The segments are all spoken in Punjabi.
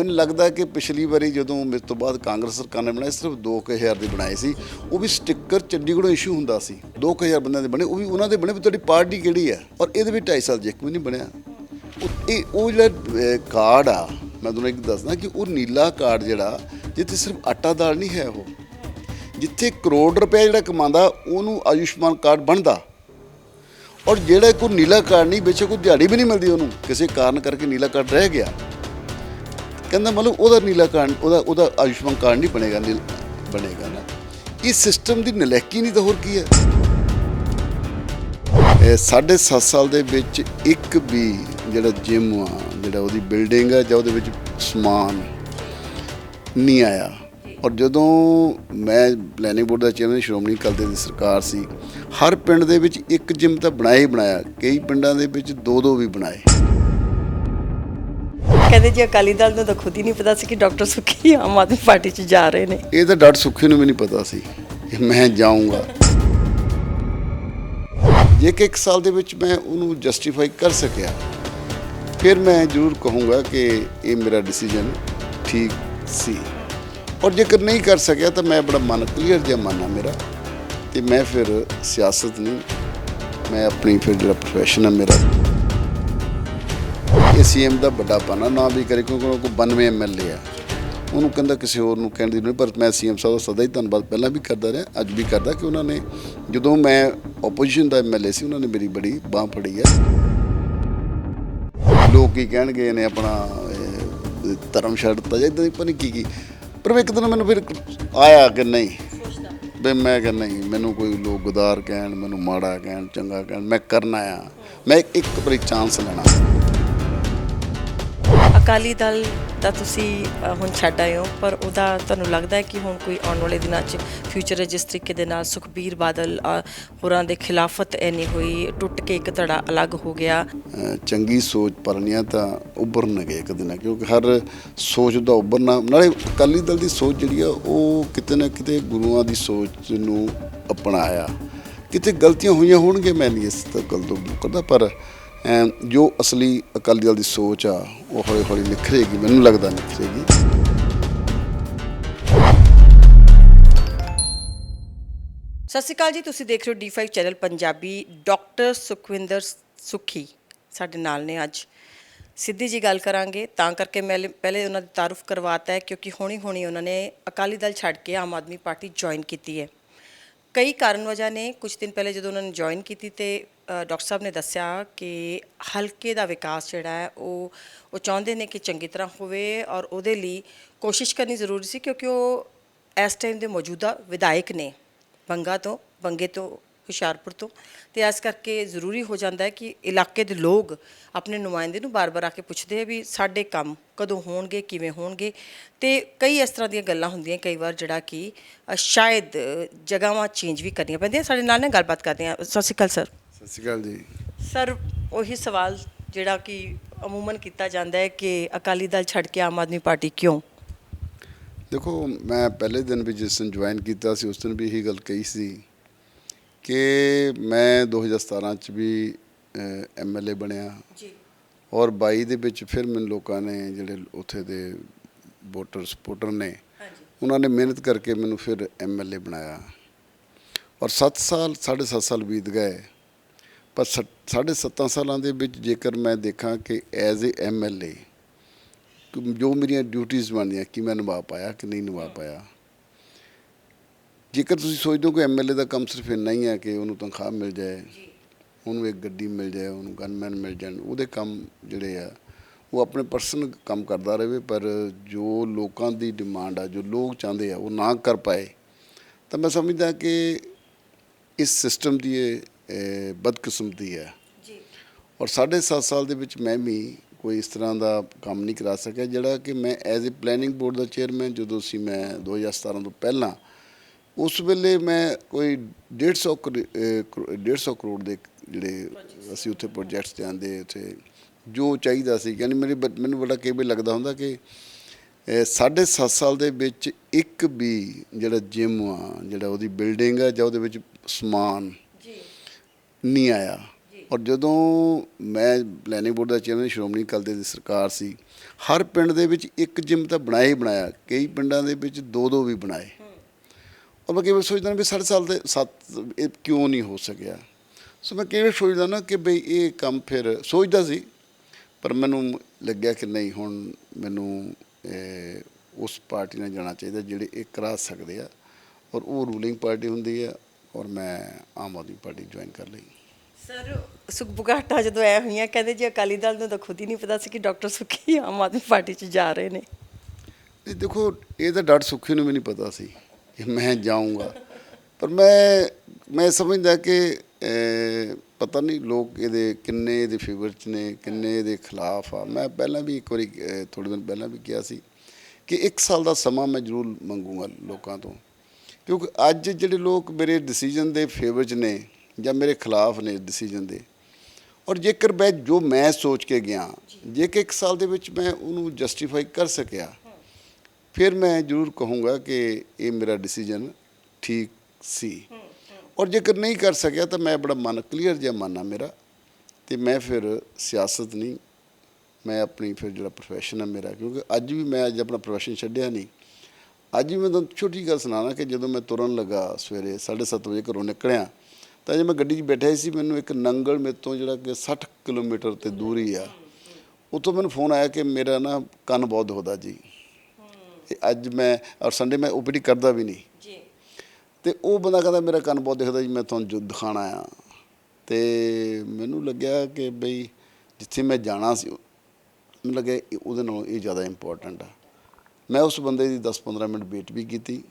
ਮੈਨੂੰ ਲੱਗਦਾ ਕਿ ਪਿਛਲੀ ਵਾਰੀ ਜਦੋਂ ਮੇਰੇ ਤੋਂ ਬਾਅਦ ਕਾਂਗਰਸ ਸਰਕਾਰ ਨੇ ਬਣਾਏ ਸਿਰਫ 2000 ਦੇ ਬਣਾਏ ਸੀ, ਉਹ ਵੀ ਸਟicker ਚੰਡੀਗੜ੍ਹੋਂ ਇਸ਼ੂ ਹੁੰਦਾ ਸੀ। 2000 ਬੰਦਿਆਂ ਦੇ ਬਣੇ, ਉਹ ਵੀ ਉਹਨਾਂ ਦੇ ਬਣੇ ਵੀ ਤੁਹਾਡੀ ਪਾਰਟੀ ਕਿਹੜੀ ਹੈ? ਔਰ ਇਹਦੇ ਵਿੱਚ 2.5 ਸਾਲ 'ਚ ਇੱਕ ਵੀ ਨਹੀਂ ਬਣਿਆ। ਉਹ ਇਹ, ਉਹ ਜਿਹੜਾ ਕਾਰਡ ਆ, ਮੈਂ ਤੁਹਾਨੂੰ ਇੱਕ ਦੱਸਦਾ ਕਿ ਉਹ ਨੀਲਾ ਕਾਰਡ ਜਿਹੜਾ, ਜਿੱਥੇ ਸਿਰਫ ਆਟਾ ਦਾਲ ਨਹੀਂ ਹੈ ਉਹ। ਜਿੱਥੇ ਕਰੋੜ ਰੁਪਏ ਜਿਹੜਾ ਕਮਾਉਂਦਾ, ਉਹਨੂੰ ਆਯੁਸ਼ਮਾਨ ਕਾਰਡ ਬਣਦਾ। ਔਰ ਜਿਹੜਾ ਕੋਈ ਨੀਲਾ ਕਾਰਡ ਨਹੀਂ, ਬੇਸ਼ੱਕ ਉਹ ਦਿਹਾੜੀ ਵੀ ਨਹੀਂ ਮਿਲਦੀ ਉਹਨੂੰ। ਕਿਸੇ ਕਾਰਨ ਕਰਕੇ ਨੀਲਾ ਕਾਰਡ ਰਹਿ ਗਿਆ। ਕਹਿੰਦਾ ਮਤਲਬ ਉਹਦਾ ਨੀਲਾ ਕਾਰਡ ਉਹਦਾ ਉਹਦਾ ਆਯੁਸ਼ਮਾਨ ਕਾਰਡ ਨਹੀਂ ਬਣੇਗਾ, ਨੀਲ ਬਣੇਗਾ ਨਾ। ਇਹ ਸਿਸਟਮ ਦੀ ਨਲੈਕੀ ਨਹੀਂ ਤਾਂ ਹੋਰ ਕੀ ਹੈ? ਸਾਢੇ ਸੱਤ ਸਾਲ ਦੇ ਵਿੱਚ ਇੱਕ ਵੀ ਜਿਹੜਾ ਜਿਮ ਆ, ਜਿਹੜਾ ਉਹਦੀ ਬਿਲਡਿੰਗ ਆ, ਜਾਂ ਉਹਦੇ ਵਿੱਚ ਸਮਾਨ ਨਹੀਂ ਆਇਆ। ਔਰ ਜਦੋਂ ਮੈਂ ਪਲੈਨਿੰਗ ਬੋਰਡ ਦਾ ਚੇਅਰਮੈਨ ਸ਼੍ਰੋਮਣੀ ਅਕਾਲੀ ਦਲ ਦੀ ਸਰਕਾਰ ਸੀ, ਹਰ ਪਿੰਡ ਦੇ ਵਿੱਚ ਇੱਕ ਜਿਮ ਤਾਂ ਬਣਾਇਆ ਹੀ ਬਣਾਇਆ, ਕਈ ਪਿੰਡਾਂ ਦੇ ਵਿੱਚ ਦੋ ਦੋ ਵੀ ਬਣਾਏ। ਕਹਿੰਦੇ ਜੀ ਅਕਾਲੀ ਦਲ ਨੂੰ ਤਾਂ ਖੁਦ ਹੀ ਨਹੀਂ ਪਤਾ ਸੀ ਕਿ ਡਾਕਟਰ ਸੁਖੀ ਆਮ ਆਦਮੀ ਪਾਰਟੀ 'ਚ ਜਾ ਰਹੇ ਨੇ। ਇਹ ਤਾਂ ਡਾਕਟਰ ਸੁੱਖੀ ਨੂੰ ਵੀ ਨਹੀਂ ਪਤਾ ਸੀ ਕਿ ਮੈਂ ਜਾਊਂਗਾ। ਜੇ ਕਿ ਇੱਕ ਸਾਲ ਦੇ ਵਿੱਚ ਮੈਂ ਉਹਨੂੰ ਜਸਟੀਫਾਈ ਕਰ ਸਕਿਆ, ਫਿਰ ਮੈਂ ਜ਼ਰੂਰ ਕਹੂੰਗਾ ਕਿ ਇਹ ਮੇਰਾ ਡਿਸੀਜਨ ਠੀਕ ਸੀ। ਔਰ ਜੇਕਰ ਨਹੀਂ ਕਰ ਸਕਿਆ ਤਾਂ ਮੈਂ ਬੜਾ ਮਨ ਕਲੀਅਰ ਜਿਹਾ ਮਨ ਆ ਮੇਰਾ ਤੇ ਮੈਂ ਫਿਰ ਸਿਆਸਤ ਨਹੀਂ ਮੈਂ ਆਪਣੀ ਫਿਰ ਜਿਹੜਾ ਪ੍ਰੋਫੈਸ਼ਨ ਆ ਮੇਰਾ ਇਹ ਸੀਐਮ ਦਾ ਵੱਡਾ ਪਾਣਾ ਨਾ ਵੀ ਕਰੇ ਕਿਉਂਕਿ ਉਹਨਾਂ ਕੋਲ 92 ਐਮਐਲਏ ਆ। ਉਹਨੂੰ ਕਹਿੰਦਾ ਕਿਸੇ ਹੋਰ ਨੂੰ ਕਹਿਣ ਦੀ ਨਹੀਂ ਪਰ ਮੈਂ ਸੀਐਮ ਸਾਹਿਬ ਦਾ ਸਦਾ ਹੀ ਧੰਨਵਾਦ ਪਹਿਲਾਂ ਵੀ ਕਰਦਾ ਰਿਹਾ ਅੱਜ ਵੀ ਕਰਦਾ ਕਿ ਉਹਨਾਂ ਨੇ ਜਦੋਂ ਮੈਂ ਆਪੋਜੀਸ਼ਨ ਦਾ ਐਮਐਲਏ ਸੀ ਉਹਨਾਂ ਨੇ ਮੇਰੀ ਬੜੀ ਬਾਹ ਫੜੀ ਹੈ ਲੋਕ ਕੀ ਕਹਿਣਗੇ ਇਹਨੇ ਆਪਣਾ ਇਹ, ਧਰਮ ਛੱਡਤਾ ਜਾਂ ਇਦਾਂ ਦੀ ਕੀ ਕੀ। ਪਰ ਇੱਕ ਦਿਨ ਮੈਨੂੰ ਫਿਰ ਆਇਆ ਕਿ ਨਹੀਂ ਵੀ ਮੈਂ ਕਿ ਨਹੀਂ ਮੈਨੂੰ ਕੋਈ ਲੋਕ ਗੁਦਾਰ ਕਹਿਣ ਮੈਨੂੰ ਮਾੜਾ ਕਹਿਣ ਚੰਗਾ ਕਹਿਣ ਮੈਂ ਕਰਨਾ ਆ। ਮੈਂ ਇੱਕ ਵਾਰੀ ਚਾਂਸ ਲੈਣਾ। ਅਕਾਲੀ ਦਲ ਦਾ ਤੁਸੀਂ ਅ, ਹੁਣ ਛੱਡ ਆਏ ਹੋ ਪਰ ਉਹਦਾ ਤੁਹਾਨੂੰ ਲੱਗਦਾ ਹੈ ਕਿ ਹੁਣ ਕੋਈ ਆਉਣ ਵਾਲੇ ਦਿਨਾਂ 'ਚ ਫਿਊਚਰ ਜਿਸ ਤਰੀਕੇ ਦੇ ਨਾਲ ਸੁਖਬੀਰ ਬਾਦਲ ਅ, ਹੋਰਾਂ ਦੇ ਖਿਲਾਫਤ ਐਨੀ ਹੋਈ ਟੁੱਟ ਕੇ ਇੱਕ ਧੜਾ ਅਲੱਗ ਹੋ ਗਿਆ। ਅਹ ਚੰਗੀ ਸੋਚ ਪਰਨੀਆਂ ਤਾਂ ਉੱਭਰਨਗੇ ਇੱਕ ਦਿਨ ਕਿਉਂਕਿ ਹਰ ਸੋਚ ਦਾ ਉੱਭਰਨਾ ਨਾਲੇ ਅਕਾਲੀ ਦਲ ਦੀ ਸੋਚ ਜਿਹੜੀ ਆ ਉਹ ਕਿਤੇ ਨਾ ਕਿਤੇ ਗੁਰੂਆਂ ਦੀ ਸੋਚ ਨੂੰ ਅਪਣਾਇਆ। ਕਿਤੇ ਗਲਤੀਆਂ ਹੋਈਆਂ ਹੋਣਗੇ ਮੈਂ ਨਹੀਂ ਇਸ ਤ- ਗੱਲ ਤੋਂ ਕਰਦਾ ਪਰ ਜੋ ਅਸਲੀ ਅਕਾਲੀ ਦਲ ਦੀ ਸੋਚ ਆ, ਉਹ ਹੌਲੀ ਹੌਲੀ ਨਿਖਰੇਗੀ, ਮੈਨੂੰ ਲੱਗਦਾ ਨਿਖਰੇਗੀ। ਸਤਿ ਸ਼੍ਰੀ ਅਕਾਲ ਜੀ, ਤੁਸੀਂ ਦੇਖ ਰਹੇ ਹੋ D5 channel Punjabi. Doctor Sukhwinder Sukhi ਸਾਡੇ ਨਾਲ ਨੇ ਅੱਜ। ਸਿੱਧੀ ਜੀ ਗੱਲ ਕਰਾਂਗੇ, ਤਾਂ ਕਰਕੇ ਮੈਂ ਪਹਿਲੇ ਉਹਨਾਂ ਦੀ ਤਾਰਫ ਕਰਵਾਤਾ ਹੈ, ਕਿਉਂਕਿ ਹੁਣੀ ਹੁਣੀ ਉਹਨਾਂ ਨੇ ਅਕਾਲੀ ਦਲ ਛੱਡ ਕੇ ਆਮ ਆਦਮੀ ਪਾਰਟੀ ਜੁਆਇਨ ਕੀਤੀ ਹੈ। ਕਈ ਕਾਰਨ ਵਜ੍ਹਾ ਨੇ ਕੁਝ ਦਿਨ ਪਹਿਲੇ ਜਦੋਂ ਉਹਨਾਂ ਨੇ ਜੁਆਇਨ ਕੀਤੀ ਤੇ ਡਾਕਟਰ ਸਾਹਿਬ ਨੇ ਦੱਸਿਆ ਕਿ ਹਲਕੇ ਦਾ ਵਿਕਾਸ ਜਿਹੜਾ ਹੈ, ਉਹ ਉਹ ਚਾਹੁੰਦੇ ਨੇ ਕਿ ਚੰਗੀ ਤਰ੍ਹਾਂ ਹੋਵੇ ਔਰ ਉਹਦੇ ਲਈ ਕੋਸ਼ਿਸ਼ ਕਰਨੀ ਜ਼ਰੂਰੀ ਸੀ ਕਿਉਂਕਿ ਉਹ ਇਸ ਟਾਈਮ ਦੇ ਮੌਜੂਦਾ ਵਿਧਾਇਕ ਨੇ, ਬੰਗਾ ਤੋਂ, ਬੰਗੇ ਤੋਂ ਹੁਸ਼ਿਆਰਪੁਰ ਤੋਂ। ਤੇ ਇਸ ਕਰਕੇ ਜ਼ਰੂਰੀ ਹੋ ਜਾਂਦਾ ਹੈ ਕਿ ਇਲਾਕੇ ਦੇ ਲੋਕ ਆਪਣੇ ਨੁਮਾਇੰਦੇ ਨੂੰ ਬਾਰ-ਬਾਰ ਆ ਕੇ ਪੁੱਛਦੇ ਆ ਵੀ ਸਾਡੇ ਕੰਮ ਕਦੋਂ ਹੋਣਗੇ ਕਿਵੇਂ ਹੋਣਗੇ। ਤੇ ਕਈ ਇਸ ਤਰ੍ਹਾਂ ਦੀਆਂ ਗੱਲਾਂ ਹੁੰਦੀਆਂ ਕਈ ਵਾਰ ਜਿਹੜਾ ਕਿ ਸ਼ਾਇਦ ਜਗ੍ਹਾਵਾਂ ਚੇਂਜ ਵੀ ਕਰਨੀਆਂ ਪੈਂਦੀਆਂ। ਸਾਡੇ ਨਾਲ ਨੇ ਗੱਲਬਾਤ ਕਰਦੇ ਆ ਸਤਿ ਸ਼੍ਰੀ ਅਕਾਲ ਸਰ। ਸਤਿ ਸ਼੍ਰੀ ਅਕਾਲ ਜੀ। ਸਰ ਉਹੀ ਸਵਾਲ ਜਿਹੜਾ ਕਿ ਅਮੂਮਨ ਕੀਤਾ ਜਾਂਦਾ ਹੈ ਕਿ ਅਕਾਲੀ ਦਲ ਛੱਡ ਕੇ ਆਮ ਆਦਮੀ ਪਾਰਟੀ ਕਿਉਂ? ਦੇਖੋ ਮੈਂ ਪਹਿਲੇ ਦਿਨ ਵੀ ਜਿਸ ਦਿਨ ਜੁਆਇਨ ਕੀਤਾ ਸੀ ਉਸ ਦਿਨ ਵੀ ਇਹੀ ਗੱਲ ਕਹੀ ਸੀ ਕਿ ਮੈਂ 2017 ਚ ਵੀ ਐਮਐਲਏ ਬਣਿਆ। ਜੀ। ਔਰ 22 ਦੇ ਵਿੱਚ ਫਿਰ ਮੈਨੂੰ ਲੋਕਾਂ ਨੇ ਜਿਹੜੇ ਉੱਥੇ ਦੇ ਵੋਟਰ ਸਪੋਰਟਰ ਨੇ ਹਾਂਜੀ। ਉਹਨਾਂ ਨੇ ਮਿਹਨਤ ਕਰਕੇ ਮੈਨੂੰ ਫਿਰ ਐਮਐਲਏ ਬਣਾਇਆ। ਔਰ 7 ਸਾਲ 7.5 ਸਾਲ ਬੀਤ ਗਏ। ਪਰ ਸ- ਸਾਢੇ 7 ਸਾਲਾਂ ਦੇ ਵਿੱਚ ਜੇਕਰ ਮੈਂ ਦੇਖਾਂ ਕਿ ਐਜ਼ ਏ ਐਮਐਲਏ ਜੋ ਮੇਰੀਆਂ ਡਿਊਟੀਆਂ ਬਣਦੀਆਂ ਕਿ ਮੈਂ ਨਿਭਾ ਪਾਇਆ ਕਿ ਨਹੀਂ ਨਿਭਾ ਪਾਇਆ। ਜੇਕਰ ਤੁਸੀਂ ਸੋਚਦੇ ਹੋ ਕਿ ਐਮਐਲਏ ਦਾ ਕੰਮ ਸਿਰਫ ਇੰਨਾ ਹੀ ਹੈ ਕਿ ਉਹਨੂੰ ਤਨਖਾਹ ਮਿਲ ਜਾਏ ਉਹਨੂੰ ਇੱਕ ਗੱਡੀ ਮਿਲ ਜਾਏ ਉਹਨੂੰ ਗਨਮੈਨ ਮਿਲ ਜਾਣ ਉਹਦੇ ਕੰਮ ਜਿਹੜੇ ਆ ਉਹ ਆਪਣੇ ਪਰਸਨਲ ਕੰਮ ਕਰਦਾ ਰਹੇ ਪਰ ਜੋ ਲੋਕਾਂ ਦੀ ਡਿਮਾਂਡ ਆ ਜੋ ਲੋਕ ਚਾਹੁੰਦੇ ਆ ਉਹ ਨਾ ਕਰ ਪਾਏ ਤਾਂ ਮੈਂ ਸਮਝਦਾ ਕਿ ਇਸ ਸਿਸਟਮ ਦੀ ਇਹ ਬਦਕਿਸਮਤੀ ਹੈ। ਜੀ। ਔਰ ਸਾਢੇ ਸੱਤ ਸਾਲ ਦੇ ਵਿੱਚ ਮੈਂ ਵੀ ਕੋਈ ਇਸ ਤਰ੍ਹਾਂ ਦਾ ਕੰਮ ਨਹੀਂ ਕਰਾ ਸਕਿਆ ਜਿਹੜਾ ਕਿ ਮੈਂ ਐਜ਼ ਅ ਪਲੈਨਿੰਗ ਬੋਰਡ ਦਾ ਚੇਅਰਮੈਨ ਜਦੋਂ ਸੀ ਮੈਂ 2017 ਤੋਂ ਪਹਿਲਾਂ ਉਸ ਵੇਲੇ ਮੈਂ ਕੋਈ 150 ਕਰੋ- ਅਹ ਕਰੋ- 150 ਕਰੋੜ ਦੇ ਜਿਹੜੇ ਅਸੀਂ ਉੱਥੇ ਪ੍ਰੋਜੈਕਟਸ ਜਾਂਦੇ ਉੱਥੇ ਜੋ ਚਾਹੀਦਾ ਸੀ ਯਾਨੀ ਮੇਰੇ ਮੈਨੂੰ ਬੜਾ ਕਈ ਵਾਰ ਲੱਗਦਾ ਹੁੰਦਾ ਕਿ ਅਹ ਸਾਢੇ ਸੱਤ ਸਾਲ ਦੇ ਵਿੱਚ ਇੱਕ ਵੀ ਜਿਹੜਾ ਜਿਮ ਆ ਜਿਹੜਾ ਉਹਦੀ ਬਿਲਡਿੰਗ ਆ ਜਾਂ ਉਹਦੇ ਵਿੱਚ ਸਮਾਨ ਜੀ। ਨਹੀਂ ਆਇਆ। ਔਰ ਜਦੋਂ ਮੈਂ ਪਲੈਨਿੰਗ ਬੋਰਡ ਦਾ ਚੇਅਰਮੈਨ ਸ਼੍ਰੋਮਣੀ ਅਕਾਲੀ ਦਲ ਦੀ ਸਰਕਾਰ ਸੀ ਹਰ ਪਿੰਡ ਦੇ ਵਿੱਚ ਇੱਕ ਜਿਮ ਤਾਂ ਬਣਾਇਆ ਹੀ ਬਣਾਇਆ ਕਈ ਪਿੰਡਾਂ ਦੇ ਵਿੱਚ ਦੋ ਦੋ ਵੀ ਬਣਾਏ। ਔਰ ਮੈਂ ਕਈ ਵਾਰ ਸੋਚਦਾ ਨਾ ਵੀ ਸਾਡੇ ਸਾਲ ਦੇ ਸੱਤ ਇਹ ਕਿਉਂ ਨਹੀਂ ਹੋ ਸਕਿਆ? ਸੋ ਮੈਂ ਕਈ ਵਾਰ ਸੋਚਦਾ ਨਾ ਕਿ ਬਈ ਇਹ ਕੰਮ ਫਿਰ ਸੋਚਦਾ ਸੀ ਪਰ ਮੈਨੂੰ ਲੱਗਿਆ ਕਿ ਨਹੀਂ ਹੁਣ ਮੈਨੂੰ ਉਸ ਪਾਰਟੀ ਨਾਲ ਜਾਣਾ ਚਾਹੀਦਾ ਜਿਹੜੇ ਇਹ ਕਰਾ ਸਕਦੇ ਆ ਔਰ ਉਹ ਰੂਲਿੰਗ ਪਾਰਟੀ ਹੁੰਦੀ ਆ ਔਰ ਮੈਂ ਆਮ ਆਦਮੀ ਪਾਰਟੀ ਜੁਆਇਨ ਕਰ ਲਈ। ਸਰ ਸੁਖਬੁਗਾਟਾ ਜਦੋਂ ਐ ਹੋਈਆਂ ਕਹਿੰਦੇ ਜੀ ਅਕਾਲੀ ਦਲ ਨੂੰ ਤਾਂ ਖੁਦ ਹੀ ਨਹੀਂ ਪਤਾ ਸੀ ਕਿ ਡਾਕਟਰ ਸੁਖੀ ਆਮ ਆਦਮੀ ਪਾਰਟੀ 'ਚ ਜਾ ਰਹੇ ਨੇ। ਦੇਖੋ ਇਹ ਤਾਂ ਡਾਟ ਸੁੱਖੀ ਨੂੰ ਵੀ ਨਹੀਂ ਪਤਾ ਸੀ। ਕਿ ਮੈਂ ਜਾਊਂਗਾ। ਪਰ ਮੈਂ ਮੈਂ ਸਮਝਦਾ ਕਿ ਪਤਾ ਨਹੀਂ ਲੋਕ ਇਹਦੇ ਕਿੰਨੇ ਇਹਦੇ ਫੇਵਰ ਚ ਨੇ ਕਿੰਨੇ ਇਹਦੇ ਖਿਲਾਫ ਆ। ਮੈਂ ਪਹਿਲਾਂ ਵੀ ਇੱਕ ਵਾਰੀ ਅਹ, ਥੋੜ੍ਹੇ ਦਿਨ ਪਹਿਲਾਂ ਵੀ ਕਿਹਾ ਸੀ ਕਿ ਇੱਕ ਸਾਲ ਦਾ ਸਮਾਂ ਮੈਂ ਜ਼ਰੂਰ ਮੰਗੂਗਾ ਲੋਕਾਂ ਤੋਂ। ਕਿਉਂਕਿ ਅੱਜ ਜਿਹੜੇ ਲੋਕ ਮੇਰੇ ਡਿਸੀਜਨ ਦੇ ਫੇਵਰ ਚ ਨੇ ਜਾਂ ਮੇਰੇ ਖਿਲਾਫ ਨੇ ਡਿਸੀਜਨ ਦੇ ਔਰ ਜੇਕਰ ਮੈਂ ਜੋ ਮੈਂ ਸੋਚ ਕੇ ਗਿਆ ਜੇਕਰ ਕਿ ਇੱਕ ਸਾਲ ਦੇ ਵਿੱਚ ਮੈਂ ਉਹਨੂੰ ਜਸਟੀਫਾਈ ਕਰ ਸਕਿਆ ਫਿਰ ਮੈਂ ਜ਼ਰੂਰ ਕਹੂੰਗਾ ਕਿ ਇਹ ਮੇਰਾ ਡਿਸੀਜਨ ਠੀਕ ਸੀ ਔਰ ਜੇਕਰ ਨਹੀਂ ਕਰ ਸਕਿਆ ਤਾਂ ਮੈਂ ਬੜਾ ਮਨ ਕਲੀਅਰ ਜਿਹਾ ਮਨ ਆ ਮੇਰਾ ਤੇ ਮੈਂ ਫਿਰ ਸਿਆਸਤ ਨਹੀਂ ਮੈਂ ਆਪਣੀ ਫਿਰ ਜਿਹੜਾ ਪ੍ਰੋਫੈਸ਼ਨ ਹੈ ਮੇਰਾ ਕਿਉਂਕਿ ਅੱਜ ਵੀ ਮੈਂ ਅੱਜ ਆਪਣਾ ਪ੍ਰੋਫੈਸ਼ਨ ਛੱਡਿਆ ਨਹੀਂ ਅੱਜ ਵੀ ਮੈਂ ਤੁਹਾਨੂੰ ਛੋਟੀ ਗੱਲ ਸੁਣਾਣਾ ਕਿ ਜਦੋਂ ਮੈਂ ਤੁਰਨ ਲੱਗਾ ਸਵੇਰੇ 7:30 ਵਜੇ ਘਰੋਂ ਨਿਕਲਿਆ ਤਾਂ ਜੇ ਮੈਂ ਗੱਡੀ 'ਚ ਬੈਠਾ ਸੀ ਮੈਨੂੰ ਇੱਕ ਨੰਗਲ ਮੇਰੇ ਤੋਂ ਜਿਹੜਾ ਕਿ 60 ਕਿਲੋਮੀਟਰ ਤੇ ਦੂਰੀ ਆ ਉੱਥੋਂ ਮੈਨੂੰ ਫੋਨ ਆਇਆ ਕਿ ਮੇਰਾ ਨਾ ਕੰਨ ਬਹੁਤ ਦੁਖਦਾ ਜੀ ਅੱਜ ਮੈਂ ਔਰ ਸੰਡੇ ਮੈਂ ਓਪੀਡੀ ਕਰਦਾ ਵੀ ਨਹੀਂ। ਜੀ। ਤੇ ਉਹ ਬੰਦਾ ਕਹਿੰਦਾ ਮੇਰਾ ਕੰਨ ਬਹੁਤ ਦਿਖਦਾ ਜੀ ਮੈਂ ਤੁਹਾਨੂੰ ਦਿਖਾਣਾ ਆ ਤੇ ਮੈਨੂੰ ਲੱਗਿਆ ਕਿ ਬਈ ਜਿੱਥੇ ਮੈਂ ਜਾਣਾ ਸੀ ਮੈਨੂੰ ਲੱਗਿਆ ਉਹਦੇ ਨਾਲੋਂ ਇਹ ਜ਼ਿਆਦਾ ਇੰਪੋਰਟੈਂਟ ਆ। ਮੈਂ ਉਸ ਬੰਦੇ ਦੀ 10-15 ਮਿੰਟ ਵੇਟ ਵੀ ਕੀਤੀ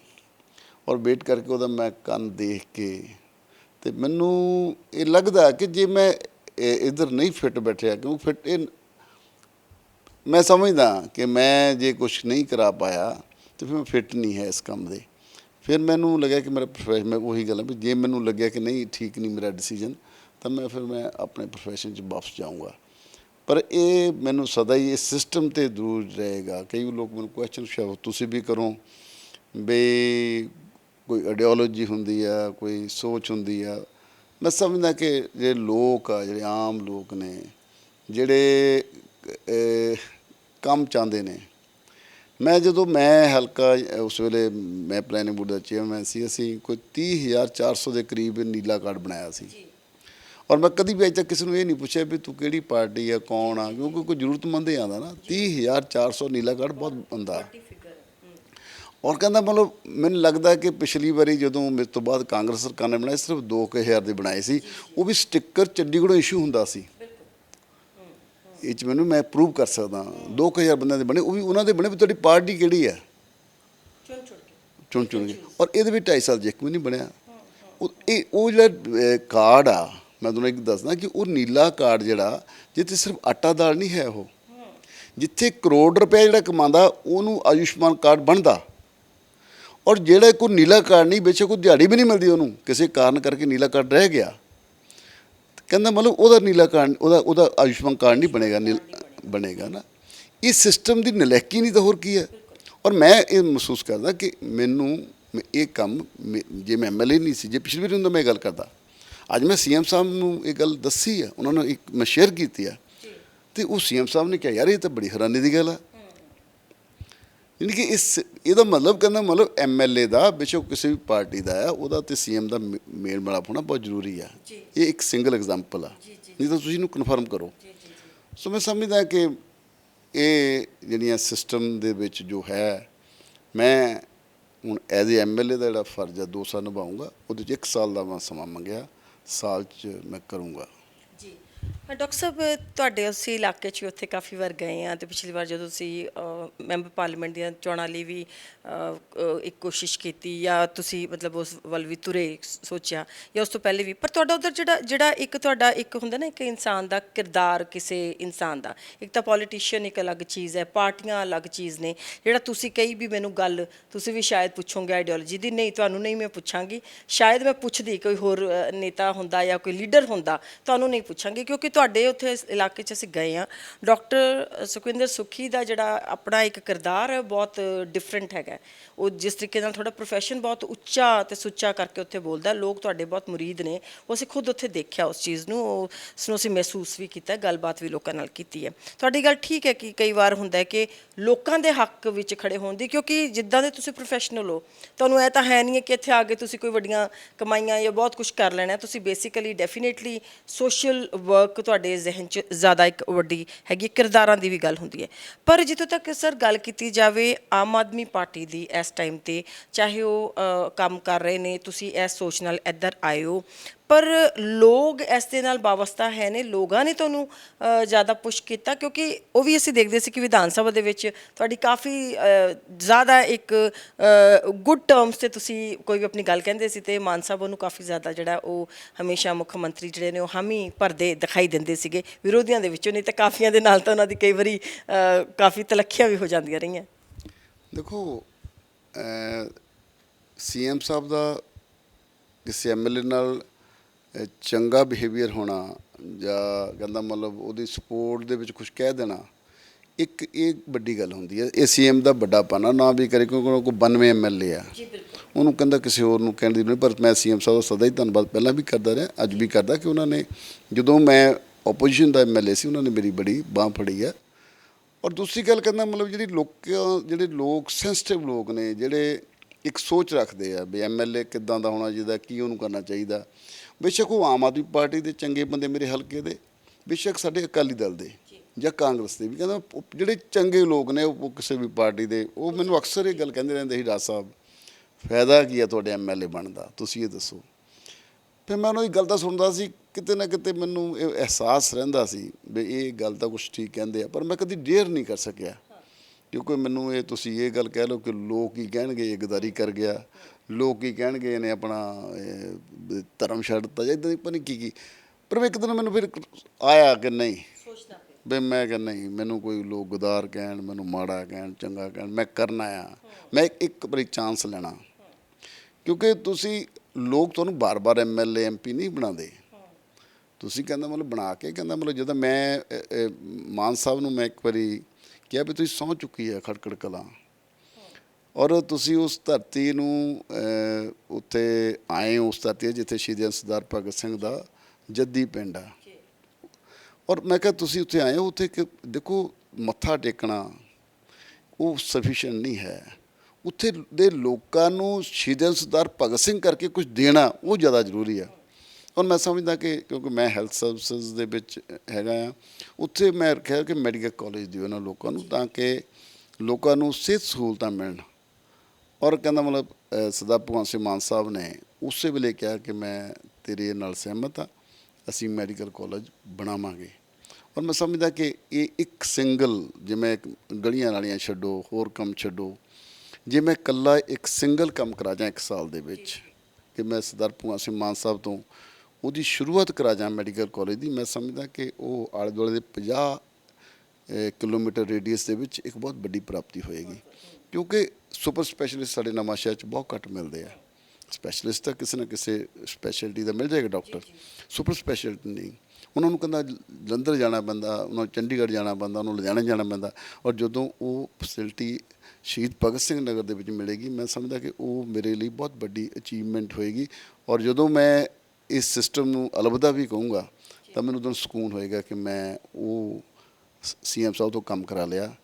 ਔਰ ਵੇਟ ਕਰਕੇ ਉਹਦਾ ਮੈਂ ਕੰਨ ਦੇਖ ਕੇ ਤੇ ਮੈਨੂੰ ਇਹ ਲੱਗਦਾ ਕਿ ਜੇ ਮੈਂ ਇਹ ਇਧਰ ਨਹੀਂ ਫਿੱਟ ਬੈਠਿਆ ਕਿਉਂ ਫਿੱਟ ਇਹ ਮੈਂ ਸਮਝਦਾ ਕਿ ਮੈਂ ਜੇ ਕੁਝ ਨਹੀਂ ਕਰਾ ਪਾਇਆ ਤੇ ਫਿਰ ਮੈਂ ਫਿੱਟ ਨਹੀਂ ਹੈ ਇਸ ਕੰਮ ਦੇ। ਫਿਰ ਮੈਨੂੰ ਲੱਗਿਆ ਕਿ ਮੇਰਾ ਪ੍ਰੋਫੈਸ਼ਨ ਮੈਂ ਉਹੀ ਗੱਲ ਹੈ ਵੀ ਜੇ ਮੈਨੂੰ ਲੱਗਿਆ ਕਿ ਨਹੀਂ, ਠੀਕ ਨਹੀਂ ਮੇਰਾ ਡਿਸੀਜਨ ਤਾਂ ਮੈਂ ਫਿਰ ਮੈਂ ਆਪਣੇ ਪ੍ਰੋਫੈਸ਼ਨ 'ਚ ਵਾਪਸ ਜਾਊਂਗਾ। ਪਰ ਇਹ ਮੈਨੂੰ ਸਦਾ ਹੀ ਇਸ ਸਿਸਟਮ ਤੇ ਦੂਰ ਰਹੇਗਾ। ਕਈ ਲੋਕ ਮੈਨੂੰ ਕੁਐਸਚਨ ਸ਼ਾਇਦ ਤੁਸੀਂ ਵੀ ਕਰੋ। ਬਈ ਕੋਈ ਆਈਡੀਓਲੋਜੀ ਹੁੰਦੀ ਆ, ਕੋਈ ਸੋਚ ਹੁੰਦੀ ਆ। ਮੈਂ ਸਮਝਦਾ ਕਿ ਜਿਹੜੇ ਲੋਕ ਆ, ਜਿਹੜੇ ਆਮ ਲੋਕ ਨੇ, ਜਿਹੜੇ ਕੰਮ ਚਾਹੁੰਦੇ ਨੇ। ਮੈਂ ਜਦੋਂ ਮੈਂ ਹਲਕਾ ਉਸ ਵੇਲੇ ਮੈਂ ਪਲੈਨਿੰਗ ਬੋਰਡ ਦਾ ਚੇਅਰਮੈਨ ਸੀ ਅਸੀਂ ਕੋਈ 30400 ਦੇ ਕਰੀਬ ਨੀਲਾ ਕਾਰਡ ਬਣਾਇਆ ਸੀ। ਔਰ ਮੈਂ ਕਦੀ ਵੀ ਅਜੇ ਤੱਕ ਕਿਸੇ ਨੂੰ ਇਹ ਨਹੀਂ ਪੁੱਛਿਆ ਵੀ ਤੂੰ ਕਿਹੜੀ ਪਾਰਟੀ ਆ ਕੌਣ ਆ ਕਿਉਂਕਿ ਕੋਈ ਜ਼ਰੂਰਤਮੰਦ ਹੀ ਆਉਂਦਾ ਨਾ। 30400 ਨੀਲਾ ਕਾਰਡ ਬਹੁਤ ਬੰਦਾ ਔਰ ਕਹਿੰਦਾ ਮਤਲਬ ਮੈਨੂੰ ਲੱਗਦਾ ਕਿ ਪਿਛਲੀ ਵਾਰੀ ਜਦੋਂ ਮੇਰੇ ਤੋਂ ਬਾਅਦ ਕਾਂਗਰਸ ਸਰਕਾਰ ਨੇ ਬਣਾਏ ਸਿਰਫ 2000 ਦੇ ਬਣਾਏ ਸੀ ਉਹ ਵੀ ਸਟicker ਚੰਡੀਗੜ੍ਹੋਂ ਇਸ਼ੂ ਹੁੰਦਾ ਸੀ। ਇਹ ਚ ਮੈਨੂੰ ਮੈਂ ਪ੍ਰੂਵ ਕਰ ਸਕਦਾ। 2000 ਬੰਦਿਆਂ ਦੇ ਬਣੇ ਉਹ ਵੀ ਉਹਨਾਂ ਦੇ ਬਣੇ ਵੀ ਤੁਹਾਡੀ ਪਾਰਟੀ ਕਿਹੜੀ ਹੈ? ਚੁਣ ਚੁਣ ਕੇ। ਚੁਣ ਚੁਣ ਕੇ। ਔਰ ਇਹਦੇ ਵਿੱਚ 2.5 ਸਾਲ ਇੱਕ ਵੀ ਨਹੀਂ ਬਣਿਆ। ਉਹ ਇਹ ਉਹ ਜਿਹੜਾ ਕਾਰਡ ਆ ਮੈਂ ਤੁਹਾਨੂੰ ਇੱਕ ਦੱਸਦਾ ਕਿ ਉਹ ਨੀਲਾ ਕਾਰਡ ਜਿਹੜਾ ਜਿੱਥੇ ਸਿਰਫ ਆਟਾ ਦਾਲ ਨਹੀਂ ਹੈ ਉਹ। ਜਿੱਥੇ ਕਰੋੜ ਰੁਪਏ ਜਿਹੜਾ ਕਮਾਉਂਦਾ ਉਹਨੂੰ ਆਯੁਸ਼ਮਾਨ ਕਾਰਡ ਬਣਦਾ। ਔਰ ਜਿਹੜਾ ਕੋਈ ਨੀਲਾ ਕਾਰਡ ਨਹੀਂ ਬੇਸ਼ੱਕ ਉਹ ਦਿਹਾੜੀ ਵੀ ਨਹੀਂ ਮਿਲਦੀ ਉਹਨੂੰ। ਕਿਸੇ ਕਾਰਨ ਕਰਕੇ ਨੀਲਾ ਕਾਰਡ ਰਹਿ ਗਿਆ। ਕਹਿੰਦਾ ਮਤਲਬ ਉਹਦਾ ਨੀਲਾ ਕਾਰਡ ਉਹਦਾ ਉਹਦਾ ਆਯੁਸ਼ਮਾਨ ਕਾਰਡ ਨਹੀਂ ਬਣੇਗਾ ਨੀਲ- ਬਣੇਗਾ ਨਾ। ਇਹ ਸਿਸਟਮ ਦੀ ਨਲੈਕੀ ਨਹੀਂ ਤਾਂ ਹੋਰ ਕੀ ਹੈ? ਔਰ ਮੈਂ ਇਹ ਮਹਿਸੂਸ ਕਰਦਾ ਕਿ ਮੈਨੂੰ ਮ- ਇਹ ਕੰਮ ਜੇ ਮੈਂ ਐਮਐਲਏ ਨਹੀਂ ਸੀ ਜੇ ਪਿਛਲੀ ਵਾਰੀ ਹੁੰਦਾ ਮੈਂ ਇਹ ਗੱਲ ਕਰਦਾ। ਅੱਜ ਮੈਂ ਸੀਐਮ ਸਾਹਿਬ ਨੂੰ ਇਹ ਗੱਲ ਦੱਸੀ ਆ ਉਹਨਾਂ ਨੂੰ ਇੱਕ ਮੈਂ ਸ਼ੇਅਰ ਕੀਤੀ ਆ। ਤੇ ਉਹ ਸੀਐਮ ਸਾਹਿਬ ਨੇ ਕਿਹਾ ਯਾਰ ਇਹ ਤਾਂ ਬੜੀ ਹੈਰਾਨੀ ਦੀ ਗੱਲ ਆ। ਯਾਨੀ ਕਿ ਇਸ ਇਹਦਾ ਮਤਲਬ ਕਹਿੰਦਾ ਮਤਲਬ ਐਮਐਲਏ ਦਾ ਬੇਸ਼ੱਕ ਕਿਸੇ ਵੀ ਪਾਰਟੀ ਦਾ ਆ ਉਹਦਾ ਤੇ ਸੀਐਮ ਦਾ ਮੇਲ ਮਿਲਾਪ ਹੋਣਾ ਬਹੁਤ ਜ਼ਰੂਰੀ ਆ। ਇਹ ਇੱਕ ਸਿੰਗਲ ਐਗਜ਼ਾਮਪਲ ਆ। ਨਹੀਂ ਤਾਂ ਤੁਸੀਂ ਇਹਨੂੰ ਕਨਫਰਮ ਕਰੋ। ਸੋ ਮੈਂ ਸਮਝਦਾ ਕਿ ਇਹ ਜਿਹੜੀਆਂ ਸਿਸਟਮ ਦੇ ਵਿੱਚ ਜੋ ਹੈ ਮੈਂ ਹੁਣ ਐਜ਼ ਏ ਐਮਐਲਏ ਦਾ ਜਿਹੜਾ ਫਰਜ਼ ਆ ਦੋ ਸਾਲ ਨਿਭਾਉਂਗਾ ਉਹਦੇ 'ਚ ਇੱਕ ਸਾਲ ਦਾ ਮੈਂ ਸਮਾਂ ਮੰਗਿਆ ਸਾਲ 'ਚ ਮੈਂ ਕਰੂੰਗਾ। ਡਾਕਟਰ ਸਾਹਿਬ ਤੁਹਾਡੇ ਅਸੀਂ ਇਲਾਕੇ 'ਚ ਵੀ ਉੱਥੇ ਕਾਫੀ ਵਾਰ ਗਏ ਆ ਤੇ ਪਿਛਲੀ ਵਾਰ ਜਦੋਂ ਤੁਸੀਂ ਅ, ਮੈਂਬਰ ਪਾਰਲੀਮੈਂਟ ਦੀਆਂ ਚੋਣਾਂ ਲਈ ਵੀ ਅ, ਅ, ਇੱਕ ਕੋਸ਼ਿਸ਼ ਕੀਤੀ ਜਾਂ ਤੁਸੀਂ ਮਤਲਬ ਉਸ ਵੱਲ ਵੀ ਤੁਰੇ ਸ- ਸੋਚਿਆ ਜਾਂ ਉਸ ਤੋਂ ਪਹਿਲੇ ਵੀ ਪਰ ਤੁਹਾਡਾ ਉਧਰ ਜਿਹੜਾ ਜਿਹੜਾ ਇੱਕ ਤੁਹਾਡਾ ਇੱਕ ਹੁੰਦਾ ਨਾ ਇੱਕ ਇਨਸਾਨ ਦਾ ਕਿਰਦਾਰ ਕਿਸੇ ਇਨਸਾਨ ਦਾ ਇੱਕ ਤਾਂ ਪੋਲੀਟੀਸ਼ੀਅਨ ਇੱਕ ਅਲੱਗ ਚੀਜ਼ ਹੈ ਪਾਰਟੀਆਂ ਅਲੱਗ ਚੀਜ਼ ਨੇ ਜਿਹੜਾ ਤੁਸੀਂ ਕਈ ਵੀ ਮੈਨੂੰ ਗੱਲ ਤੁਸੀਂ ਵੀ ਸ਼ਾਇਦ ਪੁੱਛੋਗੇ ਆਈਡੀਓਲੋਜੀ ਦੀ ਨਹੀਂ ਤੁਹਾਨੂੰ ਨਹੀਂ ਮੈਂ ਪੁੱਛਾਂਗੀ ਸ਼ਾਇਦ ਮੈਂ ਪੁੱਛਦੀ ਕੋਈ ਹੋਰ ਅ, ਨੇਤਾ ਹੁੰਦਾ ਜਾਂ ਕੋਈ ਲੀਡਰ ਹੁੰਦਾ ਤੁਹਾਨੂੰ ਨਹੀਂ ਪੁੱਛਾਂਗੀ ਕਿਉਂਕਿ ਤੁਹਾਡੇ ਉੱਥੇ ਇਸ ਇਲਾਕੇ 'ਚ ਅਸੀਂ ਗਏ ਆ ਡਾਕਟਰ ਸੁਖਵਿੰਦਰ ਸੁਖੀ ਦਾ ਜਿਹੜਾ ਆਪਣਾ ਇੱਕ ਕਿਰਦਾਰ ਹੈ, ਬਹੁਤ ਡਿਫਰੈਂਟ ਹੈਗਾ ਉਹ ਜਿਸ ਤਰੀਕੇ ਨਾਲ ਤੁਹਾਡਾ ਪ੍ਰੋਫੈਸ਼ਨ ਬਹੁਤ ਉੱਚਾ ਤੇ ਸੁੱਚਾ ਕਰਕੇ ਉੱਥੇ ਬੋਲਦਾ ਲੋਕ ਤੁਹਾਡੇ ਬਹੁਤ ਮੁਰੀਦ ਨੇ। ਉਹ ਅਸੀਂ ਖੁਦ ਉੱਥੇ ਦੇਖਿਆ ਉਸ ਚੀਜ਼ ਨੂੰ। ਉਹ- ਉਸ ਨੂੰ ਅਸੀਂ ਮਹਿਸੂਸ ਵੀ ਕੀਤਾ ਗੱਲਬਾਤ ਵੀ ਲੋਕਾਂ ਨਾਲ ਕੀਤੀ ਹੈ। ਤੁਹਾਡੀ ਗੱਲ ਠੀਕ ਹੈ ਕਿ ਕਈ ਵਾਰ ਹੁੰਦਾ ਹੈ ਕਿ ਲੋਕਾਂ ਦੇ ਹੱਕ ਵਿੱਚ ਖੜੇ ਹੋਣ ਦੀ, ਕਿਉਂਕਿ ਜਿੱਦਾਂ ਦੇ ਤੁਸੀਂ ਪ੍ਰੋਫੈਸ਼ਨਲ ਹੋ, ਤੁਹਾਨੂੰ ਇਹ ਤਾਂ ਹੈ ਨਹੀਂ ਹੈ ਕਿ ਇੱਥੇ ਆ ਕੇ ਤੁਸੀਂ ਕੋਈ ਵੱਡੀਆਂ ਕਮਾਈਆਂ ਜਾਂ ਬਹੁਤ ਕੁਝ ਕਰ ਲੈਣਾ ਤੁਸੀਂ ਬੇਸਿਕਲੀ ਡੈਫੀਨੇਟਲੀ ਸੋਸ਼ਲ ਵਰਕ ਤੁਹਾਡੇ ਜ਼ਿਹਨ 'ਚ ਜ਼ਿਆਦਾ ਇੱਕ ਵੱਡੀ ਹੈਗੀ ਕਿਰਦਾਰਾਂ ਦੀ ਵੀ ਗੱਲ ਹੁੰਦੀ ਹੈ। ਪਰ ਜਿੱਥੋਂ ਤੱਕ ਸਰ ਗੱਲ ਕੀਤੀ ਜਾਵੇ ਆਮ ਆਦਮੀ ਪਾਰਟੀ ਦੀ ਇਸ ਟਾਈਮ ਤੇ ਚਾਹੇ ਉਹ ਅ, ਕੰਮ ਕਰ ਰਹੇ ਨੇ ਤੁਸੀਂ ਇਸ ਸੋਚ ਨਾਲ ਇੱਧਰ ਆਏ ਹੋ ਪਰ ਲੋਕ ਇਸ ਦੇ ਨਾਲ ਵਾਬਸਤਾ ਹੈ ਨੇ, ਲੋਕਾਂ ਨੇ ਤੁਹਾਨੂੰ ਜ਼ਿਆਦਾ ਪੁਸ਼ ਕੀਤਾ ਕਿਉਂਕਿ ਉਹ ਵੀ ਅਸੀਂ ਦੇਖਦੇ ਸੀ ਕਿ ਵਿਧਾਨ ਸਭਾ ਦੇ ਵਿੱਚ ਤੁਹਾਡੀ ਕਾਫੀ ਜ਼ਿਆਦਾ ਇੱਕ ਗੁੱਡ ਟਰਮਸ ਤੇ ਤੁਸੀਂ ਕੋਈ ਵੀ ਆਪਣੀ ਗੱਲ ਕਹਿੰਦੇ ਸੀ ਤੇ ਮਾਨ ਸਾਹਿਬ ਉਹਨੂੰ ਕਾਫੀ ਜ਼ਿਆਦਾ ਜਿਹੜਾ ਉਹ ਹਮੇਸ਼ਾ ਮੁੱਖ ਮੰਤਰੀ ਜਿਹੜੇ ਨੇ ਉਹ ਹਾਮੀ ਭਰਦੇ ਦਿਖਾਈ ਦਿੰਦੇ ਸੀਗੇ, ਵਿਰੋਧੀਆਂ ਦੇ ਵਿੱਚੋਂ, ਨਹੀਂ ਤਾਂ ਕਾਫੀਆਂ ਦੇ ਨਾਲ ਤਾਂ ਉਹਨਾਂ ਦੀ ਕਈ ਵਾਰੀ ਕਾਫੀ ਤਲੱਖੀਆਂ ਵੀ ਹੋ ਜਾਂਦੀਆਂ ਰਹੀਆਂ। ਦੇਖੋ ਸੀਐਮ ਸਾਹਿਬ ਦਾ, ਕਿਸੇ ਐਮਐਲਏ ਨਾਲ ਚੰਗਾ ਬਿਹੇਵੀਅਰ ਹੋਣਾ ਜਾਂ ਕਹਿੰਦਾ ਮਤਲਬ ਉਹਦੀ ਸਪੋਰਟ ਦੇ ਵਿੱਚ ਕੁਝ ਕਹਿ ਦੇਣਾ ਇੱਕ ਇਹ ਵੱਡੀ ਗੱਲ ਹੁੰਦੀ ਹੈ ਇਹ ਸੀਐਮ ਦਾ ਵੱਡਾ ਪਾਣਾ ਨਾ ਵੀ ਕਰੇ ਕਿਉਂਕਿ ਉਹਨਾਂ ਕੋਲ 92 ਐਮਐਲਏ ਆ। ਜੀ ਬਿਲਕੁਲ। ਉਹਨੂੰ ਕਹਿੰਦਾ ਕਿਸੇ ਹੋਰ ਨੂੰ ਕਹਿਣ ਦੀ ਨਹੀਂ ਪਰ ਮੈਂ ਸੀਐਮ ਸਾਹਿਬ ਦਾ ਸਦਾ ਹੀ ਧੰਨਵਾਦ ਪਹਿਲਾਂ ਵੀ ਕਰਦਾ ਰਿਹਾ ਅੱਜ ਵੀ ਕਰਦਾ ਕਿ ਉਹਨਾਂ ਨੇ ਜਦੋਂ ਮੈਂ ਆਪੋਜੀਸ਼ਨ ਦਾ ਐਮਐਲਏ ਸੀ ਉਹਨਾਂ ਨੇ ਮੇਰੀ ਬੜੀ ਬਾਹ ਫੜੀ ਆ। ਔਰ ਦੂਸਰੀ ਗੱਲ ਕਹਿੰਦਾ ਮਤਲਬ ਜਿਹੜੀ ਲੋਕ ਜਿਹੜੇ ਲੋਕ ਸੈਂਸਿਟਿਵ ਲੋਕ ਨੇ ਜਿਹੜੇ ਇੱਕ ਸੋਚ ਰੱਖਦੇ ਆ ਵੀ ਐਮਐਲਏ ਕਿੱਦਾਂ ਦਾ ਹੋਣਾ ਚਾਹੀਦਾ ਕੀ ਉਹਨੂੰ ਕਰਨਾ ਚਾਹੀਦਾ ਬੇਸ਼ੱਕ ਉਹ ਆਮ ਆਦਮੀ ਪਾਰਟੀ ਦੇ ਚੰਗੇ ਬੰਦੇ ਮੇਰੇ ਹਲਕੇ ਦੇ ਬੇਸ਼ੱਕ ਸਾਡੇ ਅਕਾਲੀ ਦਲ ਦੇ ਜਾਂ। ਕਾਂਗਰਸ ਦੇ ਵੀ। ਕਹਿੰਦਾ ਉਹ ਜਿਹੜੇ ਚੰਗੇ ਲੋਕ ਨੇ ਉਹ ਕਿਸੇ ਵੀ ਪਾਰਟੀ ਦੇ ਉਹ ਮੈਨੂੰ ਅਕਸਰ ਇਹ ਗੱਲ ਕਹਿੰਦੇ ਰਹਿੰਦੇ ਸੀ ਰਾਜ ਸਾਹਿਬ ਫਾਇਦਾ ਕੀ ਹੈ ਤੁਹਾਡੇ ਐਮਐਲਏ ਬਣਦਾ ਤੁਸੀਂ ਇਹ ਦੱਸੋ। ਫਿਰ ਮੈਂ ਉਹਨਾਂ ਦੀ ਗੱਲ ਤਾਂ ਸੁਣਦਾ ਸੀ ਕਿਤੇ ਨਾ ਕਿਤੇ ਮੈਨੂੰ ਇਹ ਅਹਿਸਾਸ ਰਹਿੰਦਾ ਸੀ ਵੀ ਇਹ ਗੱਲ ਤਾਂ ਕੁਝ ਠੀਕ ਕਹਿੰਦੇ ਆ ਪਰ ਮੈਂ ਕਦੀ ਡੇਅਰ ਨਹੀਂ ਕਰ ਸਕਿਆ। ਕਿਉਂਕਿ ਮੈਨੂੰ ਇਹ ਤੁਸੀਂ ਇਹ ਗੱਲ ਕਹਿ ਲਓ ਕਿ ਲੋਕ ਕੀ ਕਹਿਣਗੇ ਇਹ ਗਦਾਰੀ ਕਰ ਗਿਆ। ਲੋਕ ਕੀ ਕਹਿਣਗੇ ਇਹਨੇ ਆਪਣਾ ਧਰਮ ਛੱਡਤਾ ਜਾਂ ਇਦਾਂ ਦੀ ਪਤਾ ਨਹੀਂ ਕੀ ਕੀ। ਪਰ ਇੱਕ ਦਿਨ ਮੈਨੂੰ ਫਿਰ ਆਇਆ ਕਿ ਨਹੀਂ। ਸੋਚਦਾ ਵੀ ਮੈਂ ਕਿ ਨਹੀਂ ਮੈਨੂੰ ਕੋਈ ਲੋਕ ਗਦਾਰ ਕਹਿਣ ਮੈਨੂੰ ਮਾੜਾ ਕਹਿਣ ਚੰਗਾ ਕਹਿਣ ਮੈਂ ਕਰਨਾ ਆ ਮੈਂ ਇੱਕ- ਵਾਰੀ ਚਾਂਸ ਲੈਣਾ। ਕਿਉਂਕਿ ਤੁਸੀਂ ਲੋਕ ਤੁਹਾਨੂੰ ਬਾਰ-ਬਾਰ ਐਮਐਲਏ ਐਮਪੀ ਨਹੀਂ ਬਣਾਉਂਦੇ। ਤੁਸੀਂ ਕਹਿੰਦਾ ਮਤਲਬ ਬਣਾ ਕੇ ਕਹਿੰਦਾ ਮਤਲਬ ਜਦੋਂ ਮੈਂ ਮਾਨ ਸਾਹਿਬ ਨੂੰ ਮੈਂ ਇੱਕ ਵਾਰੀ ਕਿਹਾ ਵੀ ਤੁਸੀਂ ਸਹੁੰ ਚੁੱਕੀ ਹੈ ਖੜਕੜ ਕਲਾਂ। ਔਰ ਤੁਸੀਂ ਉਸ ਧਰਤੀ ਨੂੰ ਉੱਥੇ ਆਏ ਹੋ ਉਸ ਧਰਤੀ ਜਿੱਥੇ ਸ਼ਹੀਦ ਸਰਦਾਰ ਭਗਤ ਸਿੰਘ ਦਾ ਜੱਦੀ ਪਿੰਡ ਆ। ਔਰ ਮੈਂ ਕਿਹਾ ਤੁਸੀਂ ਉੱਥੇ ਆਏ ਹੋ ਉੱਥੇ ਦੇਖੋ ਮੱਥਾ ਟੇਕਣਾ ਉਹ ਸਫੀਸ਼ੀਐਂਟ ਨਹੀਂ ਹੈ। ਉੱਥੇ ਦੇ ਲੋਕਾਂ ਨੂੰ ਸ਼ਹੀਦ ਸਰਦਾਰ ਭਗਤ ਸਿੰਘ ਕਰਕੇ ਕੁਝ ਦੇਣਾ ਉਹ ਜ਼ਿਆਦਾ ਜ਼ਰੂਰੀ ਹੈ ਔਰ ਮੈਂ ਸਮਝਦਾ ਕਿ ਕਿਉਂਕਿ ਮੈਂ ਹੈਲਥ ਸਰਵਿਸਿਜ਼ ਦੇ ਵਿੱਚ ਹੈਗਾ ਆ ਉੱਥੇ ਮੈਂ ਰੱਖਿਆ ਕਿ ਮੈਡੀਕਲ ਕਾਲਜ ਦਿਓ ਉਹਨਾਂ ਲੋਕਾਂ ਨੂੰ ਤਾਂ ਕਿ ਲੋਕਾਂ ਨੂੰ ਸਿਹਤ ਸਹੂਲਤਾਂ ਮਿਲਣ। ਔਰ ਕਹਿੰਦਾ ਮਤਲਬ ਅਹ, ਸਰਦਾਰ ਭਗਵੰਤ ਸਿੰਘ ਮਾਨ ਸਾਹਿਬ ਨੇ ਉਸੇ ਵੇਲੇ ਕਿਹਾ ਕਿ ਮੈਂ ਤੇਰੇ ਨਾਲ ਸਹਿਮਤ ਆ ਅਸੀਂ ਮੈਡੀਕਲ ਕਾਲਜ ਬਣਾਵਾਂਗੇ। ਔਰ ਮੈਂ ਸਮਝਦਾ ਕਿ ਇਹ ਇੱਕ ਸਿੰਗਲ ਜਿਵੇਂ ਇੱਕ ਗਲੀਆਂ ਨਾਲੀਆਂ ਛੱਡੋ ਹੋਰ ਕੰਮ ਛੱਡੋ ਜੇ ਮੈਂ ਇਕੱਲਾ ਇੱਕ ਸਿੰਗਲ ਕੰਮ ਕਰਾ ਜਾਂ ਇੱਕ ਸਾਲ ਦੇ ਵਿੱਚ ਕਿ ਮੈਂ ਸਰਦਾਰ ਭਗਵੰਤ ਸਿੰਘ ਮਾਨ ਸਾਹਿਬ ਤੋਂ ਉਹਦੀ ਸ਼ੁਰੂਆਤ ਕਰਾ ਜਾਂ ਮੈਡੀਕਲ ਕਾਲਜ ਦੀ, ਮੈਂ ਸਮਝਦਾ ਕਿ ਉਹ ਆਲੇ ਦੁਆਲੇ ਦੇ 50 ਕਿਲੋਮੀਟਰ ਰੇਡੀਅਸ ਦੇ ਵਿੱਚ ਇੱਕ ਬਹੁਤ ਵੱਡੀ ਪ੍ਰਾਪਤੀ ਹੋਏਗੀ। ਕਿਉਂਕਿ ਸੁਪਰ ਸਪੈਸ਼ਲਿਸਟ ਸਾਡੇ ਨਵਾਂਸ਼ਹਿਰ 'ਚ ਬਹੁਤ ਘੱਟ ਮਿਲਦੇ ਆ। ਸਪੈਸ਼ਲਿਸਟ ਤਾਂ ਕਿਸੇ ਨਾ ਕਿਸੇ ਸਪੈਸ਼ਲਿਟੀ ਦਾ ਮਿਲ ਜਾਏਗਾ ਡਾਕਟਰ। ਸੁਪਰ ਸਪੈਸ਼ਲਿਟੀ ਨਹੀਂ। ਉਹਨਾਂ ਨੂੰ ਕਹਿੰਦਾ ਜਲੰਧਰ ਜਾਣਾ ਪੈਂਦਾ, ਉਹਨਾਂ ਨੂੰ ਚੰਡੀਗੜ੍ਹ ਜਾਣਾ ਪੈਂਦਾ, ਉਹਨਾਂ ਨੂੰ ਲੁਧਿਆਣਾ ਜਾਣਾ ਪੈਂਦਾ। ਔਰ ਜਦੋਂ ਉਹ ਫੈਸਿਲਿਟੀ ਸ਼ਹੀਦ ਭਗਤ ਸਿੰਘ ਨਗਰ ਦੇ ਵਿੱਚ ਮਿਲੇਗੀ, ਮੈਂ ਸਮਝਦਾ ਕਿ ਉਹ ਮੇਰੇ ਲਈ ਬਹੁਤ ਵੱਡੀ ਅਚੀਵਮੈਂਟ ਹੋਏਗੀ। ਔਰ ਜਦੋਂ ਮੈਂ ਇਸ ਸਿਸਟਮ ਨੂੰ ਅਲਵਿਦਾ ਵੀ ਕਹੂੰਗਾ, ਤਾਂ ਮੈਨੂੰ ਉਦੋਂ ਸਕੂਨ ਹੋਏਗਾ ਕਿ ਮੈਂ ਉਹ ਸੀਐਮ ਸਾਹਿਬ ਤੋਂ ਕੰਮ ਕਰਾ ਲਿਆ,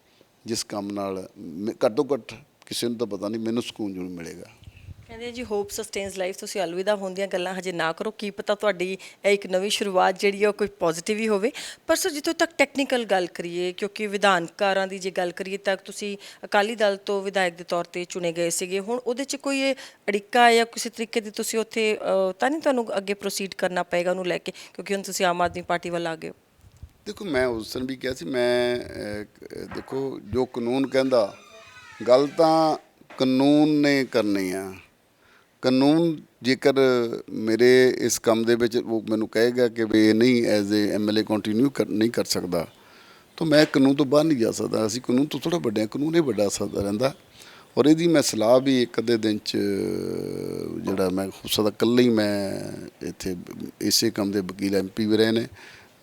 ਜਿਸ ਕੰਮ ਨਾਲ ਮੈਂ- ਘੱਟੋ ਘੱਟ ਕਿਸੇ ਨੂੰ ਤਾਂ ਪਤਾ ਨਹੀਂ, ਮੈਨੂੰ ਸਕੂਨ ਜ਼ਰੂਰ ਮਿਲੇਗਾ। ਕਹਿੰਦੇ ਜੀ ਹੋਪ ਸਸਟੇਨਸ ਲਾਈਫ ਤੁਸੀਂ ਅਲਵਿਦਾ ਹੁੰਦੀਆਂ ਗੱਲਾਂ ਹਜੇ ਨਾ ਕਰੋ। ਕੀ ਪਤਾ ਤੁਹਾਡੀ ਇਹ ਇੱਕ ਨਵੀਂ ਸ਼ੁਰੂਆਤ ਜਿਹੜੀ ਆ, ਉਹ ਕੋਈ ਪੋਜ਼ਿਟਿਵ ਹੀ ਹੋਵੇ। ਪਰ ਸਰ, ਜਿੱਥੋਂ ਤੱਕ ਟੈਕਨੀਕਲ ਗੱਲ ਕਰੀਏ, ਕਿਉਂਕਿ ਵਿਧਾਨਕਾਰਾਂ ਦੀ ਜੇ ਗੱਲ ਕਰੀਏ, ਤਾਂ ਤੁਸੀਂ ਅਕਾਲੀ ਦਲ ਤੋਂ ਵਿਧਾਇਕ ਦੇ ਤੌਰ ਤੇ ਚੁਣੇ ਗਏ ਸੀਗੇ। ਹੁਣ ਉਹਦੇ 'ਚ ਕੋਈ ਇਹ ਅੜਿੱਕਾ ਜਾਂ ਕਿਸੇ ਤਰੀਕੇ ਦੀ ਤੁਸੀਂ ਉੱਥੇ ਤਾਂ ਨਹੀਂ ਤੁਹਾਨੂੰ ਅੱਗੇ ਪ੍ਰੋਸੀਡ ਕਰਨਾ ਪਏਗਾ ਉਹਨੂੰ ਲੈ ਕੇ, ਕਿਉਂਕਿ ਹੁਣ ਤੁਸੀਂ ਆਮ ਆਦਮੀ ਪਾਰਟੀ ਵੱਲ ਆ ਗਏ ਹੋ? ਦੇਖੋ, ਮੈਂ ਉਸ ਦਿਨ ਵੀ ਕਿਹਾ ਸੀ, ਮੈਂ ਦੇਖੋ, ਜੋ ਕਾਨੂੰਨ ਕਹਿੰਦਾ, ਗੱਲ ਤਾਂ ਕਾਨੂੰਨ ਨੇ ਕਰਨੀ ਆ। ਕਾਨੂੰਨ ਜੇਕਰ ਮੇਰੇ ਇਸ ਕੰਮ ਦੇ ਵਿੱਚ ਉਹ ਮੈਨੂੰ ਕਹੇਗਾ ਕਿ ਵੀ ਇਹ ਨਹੀਂ ਐਜ਼ ਏ ਐਮਐਲਏ ਕੰਟੀਨਿਊ ਕਰ, ਨਹੀਂ ਕਰ ਸਕਦਾ, ਤਾਂ ਮੈਂ ਕਾਨੂੰਨ ਤੋਂ ਬਾਹਰ ਨਹੀਂ ਜਾ ਸਕਦਾ। ਅਸੀਂ ਕਾਨੂੰਨ ਤੋਂ ਥੋੜਾ ਵੱਡੇ ਕਾਨੂੰਨ ਹੀ ਵੱਡਾ ਸਕਦਾ ਰਹਿੰਦਾ। ਔਰ ਇਹਦੀ ਮੈਂ ਸਲਾਹ ਵੀ ਇੱਕ ਅੱਧੇ ਦਿਨ ਚ, ਜਿਹੜਾ ਮੈਂ ਹੋ ਸਕਦਾ ਇਕੱਲਾ ਹੀ ਮੈਂ ਇੱਥੇ ਇਸੇ ਕੰਮ ਦੇ ਵਕੀਲ ਐਮਪੀ ਵੀ ਰਹੇ ਨੇ।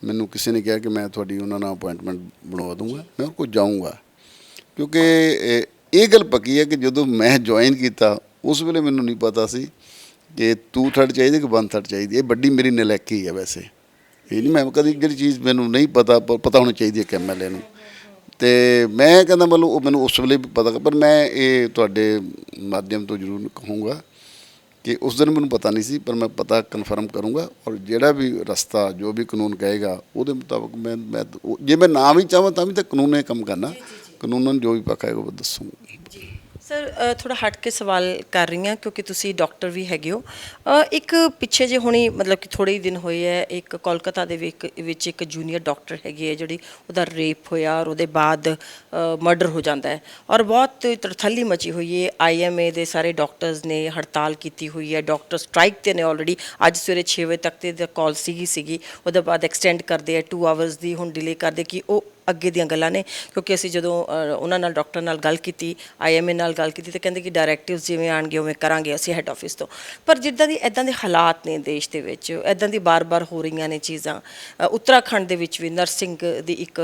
ਮੈਨੂੰ ਕਿਸੇ ਨੇ ਕਿਹਾ ਕਿ ਮੈਂ ਤੁਹਾਡੀ ਉਹਨਾਂ ਨਾਲ ਅਪਾਇੰਟਮੈਂਟ ਬਣਵਾ ਦੂੰਗਾ, ਮੈਂ ਉਹ ਕੋਲ ਜਾਊਂਗਾ। ਕਿਉਂਕਿ ਇਹ ਗੱਲ ਪੱਕੀ ਹੈ ਕਿ ਜਦੋਂ ਮੈਂ ਜੁਆਇਨ ਕੀਤਾ ਉਸ ਵੇਲੇ ਮੈਨੂੰ ਨਹੀਂ ਪਤਾ ਸੀ ਕਿ ਟੂ ਥਰਡ ਚਾਹੀਦੀ ਕਿ ਵਨ ਥਰਡ ਚਾਹੀਦੀ। ਇਹ ਵੱਡੀ ਮੇਰੀ ਨਲਾਇਕੀ ਹੈ ਵੈਸੇ। ਇਹ ਨਹੀਂ ਮੈਂ ਕਦੀ ਜਿਹੜੀ ਚੀਜ਼ ਮੈਨੂੰ ਨਹੀਂ ਪਤਾ ਪਤਾ ਹੋਣੀ ਚਾਹੀਦੀ ਹੈ ਕਿ ਐਮਐਲਏ ਨੂੰ। ਤੇ ਮੈਂ ਕਹਿੰਦਾ ਮਤਲਬ ਉਹ ਮੈਨੂੰ ਉਸ ਵੇਲੇ ਵੀ ਪਤਾ ਪਰ ਮੈਂ ਇਹ ਤੁਹਾਡੇ ਮਾਧਿਅਮ ਤੋਂ ਜ਼ਰੂਰ ਕਹੂੰਗਾ ਕਿ ਉਸ ਦਿਨ ਮੈਨੂੰ ਪਤਾ ਨਹੀਂ ਸੀ ਪਰ ਮੈਂ ਪਤਾ ਕਨਫਰਮ ਕਰੂੰਗਾ ਔਰ ਜਿਹੜਾ ਵੀ ਰਸਤਾ ਜੋ ਵੀ ਕਾਨੂੰਨ ਕਹੇਗਾ ਉਹਦੇ ਮੁਤਾਬਕ ਮੈਂ ਮੈਂ ਜੇ ਮੈਂ ਨਾ ਵੀ ਚਾਹਾਂ ਤਾਂ ਵੀ ਤਾਂ ਕਾਨੂੰਨ ਨੇ ਕੰਮ ਕਰਨਾ। ਕਾਨੂੰਨ ਜੋ ਵੀ ਪੱਕਾ ਹੈ ਉਹ ਦੱਸੂਗਾ। ਸਰ ਥੋੜਾ ਹਟ ਕੇ ਸਵਾਲ ਕਰ ਰਹੀ ਹਾਂ ਕਿਉਂਕਿ ਤੁਸੀਂ ਡਾਕਟਰ ਵੀ ਹੈਗੇ ਹੋ। ਇੱਕ ਪਿੱਛੇ ਜੇ ਹੁਣੀ ਮਤਲਬ ਕਿ ਥੋੜੇ ਹੀ ਦਿਨ ਹੋਏ ਹੈ ਇੱਕ ਕੋਲਕਾਤਾ ਦੇ ਵਿੱਚ ਵਿੱਚ ਇੱਕ ਜੂਨੀਅਰ ਡਾਕਟਰ ਹੈਗੀ ਹੈ ਜਿਹੜੀ ਉਹਦਾ ਰੇਪ ਹੋਇਆ ਔਰ ਉਹਦੇ ਬਾਅਦ ਮਰਡਰ ਹੋ ਜਾਂਦਾ ਹੈ ਔਰ ਬਹੁਤ ਤਰਥੱਲੀ ਮਚੀ ਹੋਈ ਹੈ ਆਈਐਮਏ ਦੇ ਸਾਰੇ ਡਾਕਟਰਸ ਨੇ ਹੜਤਾਲ ਕੀਤੀ ਹੋਈ ਹੈ ਡਾਕਟਰ ਸਟ੍ਰਾਈਕ ਤੇ ਨੇ ਆਲਰੇਡੀ ਅੱਜ ਸਵੇਰੇ 6 ਵਜੇ ਤੱਕ ਤੇ ਕਾਲ ਸੀਗੀ ਸੀਗੀ। ਉਹਦੇ ਬਾਅਦ ਐਕਸਟੈਂਡ ਕਰਦੇ ਆ 2 ਆਵਰਸ ਦੀ ਹੁਣ ਡਿਲੇ ਕਰਦੇ ਕਿ ਉਹ ਅੱਗੇ ਦੀਆਂ ਗੱਲਾਂ ਨੇ, ਕਿਉਂਕਿ ਅਸੀਂ ਜਦੋਂ ਉਹਨਾਂ ਨਾਲ, ਡਾਕਟਰ ਨਾਲ ਗੱਲ ਕੀਤੀ ਆਈਐਮਏ ਨਾਲ ਗੱਲ ਕੀਤੀ, ਤੇ ਕਹਿੰਦੇ ਕਿ ਡਾਇਰੈਕਟਿਵਸ ਜਿਵੇਂ ਆਣਗੇ ਉਵੇਂ ਕਰਾਂਗੇ ਅਸੀਂ ਹੈੱਡ ਆਫਿਸ ਤੋਂ। ਪਰ ਜਿੱਦਾਂ ਦੀ ਇਦਾਂ ਦੇ ਹਾਲਾਤ ਨੇ ਦੇਸ਼ ਦੇ ਵਿੱਚ ਇਦਾਂ ਦੀ ਬਾਰ-ਬਾਰ ਹੋ ਰਹੀਆਂ ਨੇ ਚੀਜ਼ਾਂ ਉੱਤਰਾਖੰਡ ਦੇ ਵਿੱਚ ਵੀ ਨਰਸਿੰਗ ਦੀ ਇੱਕ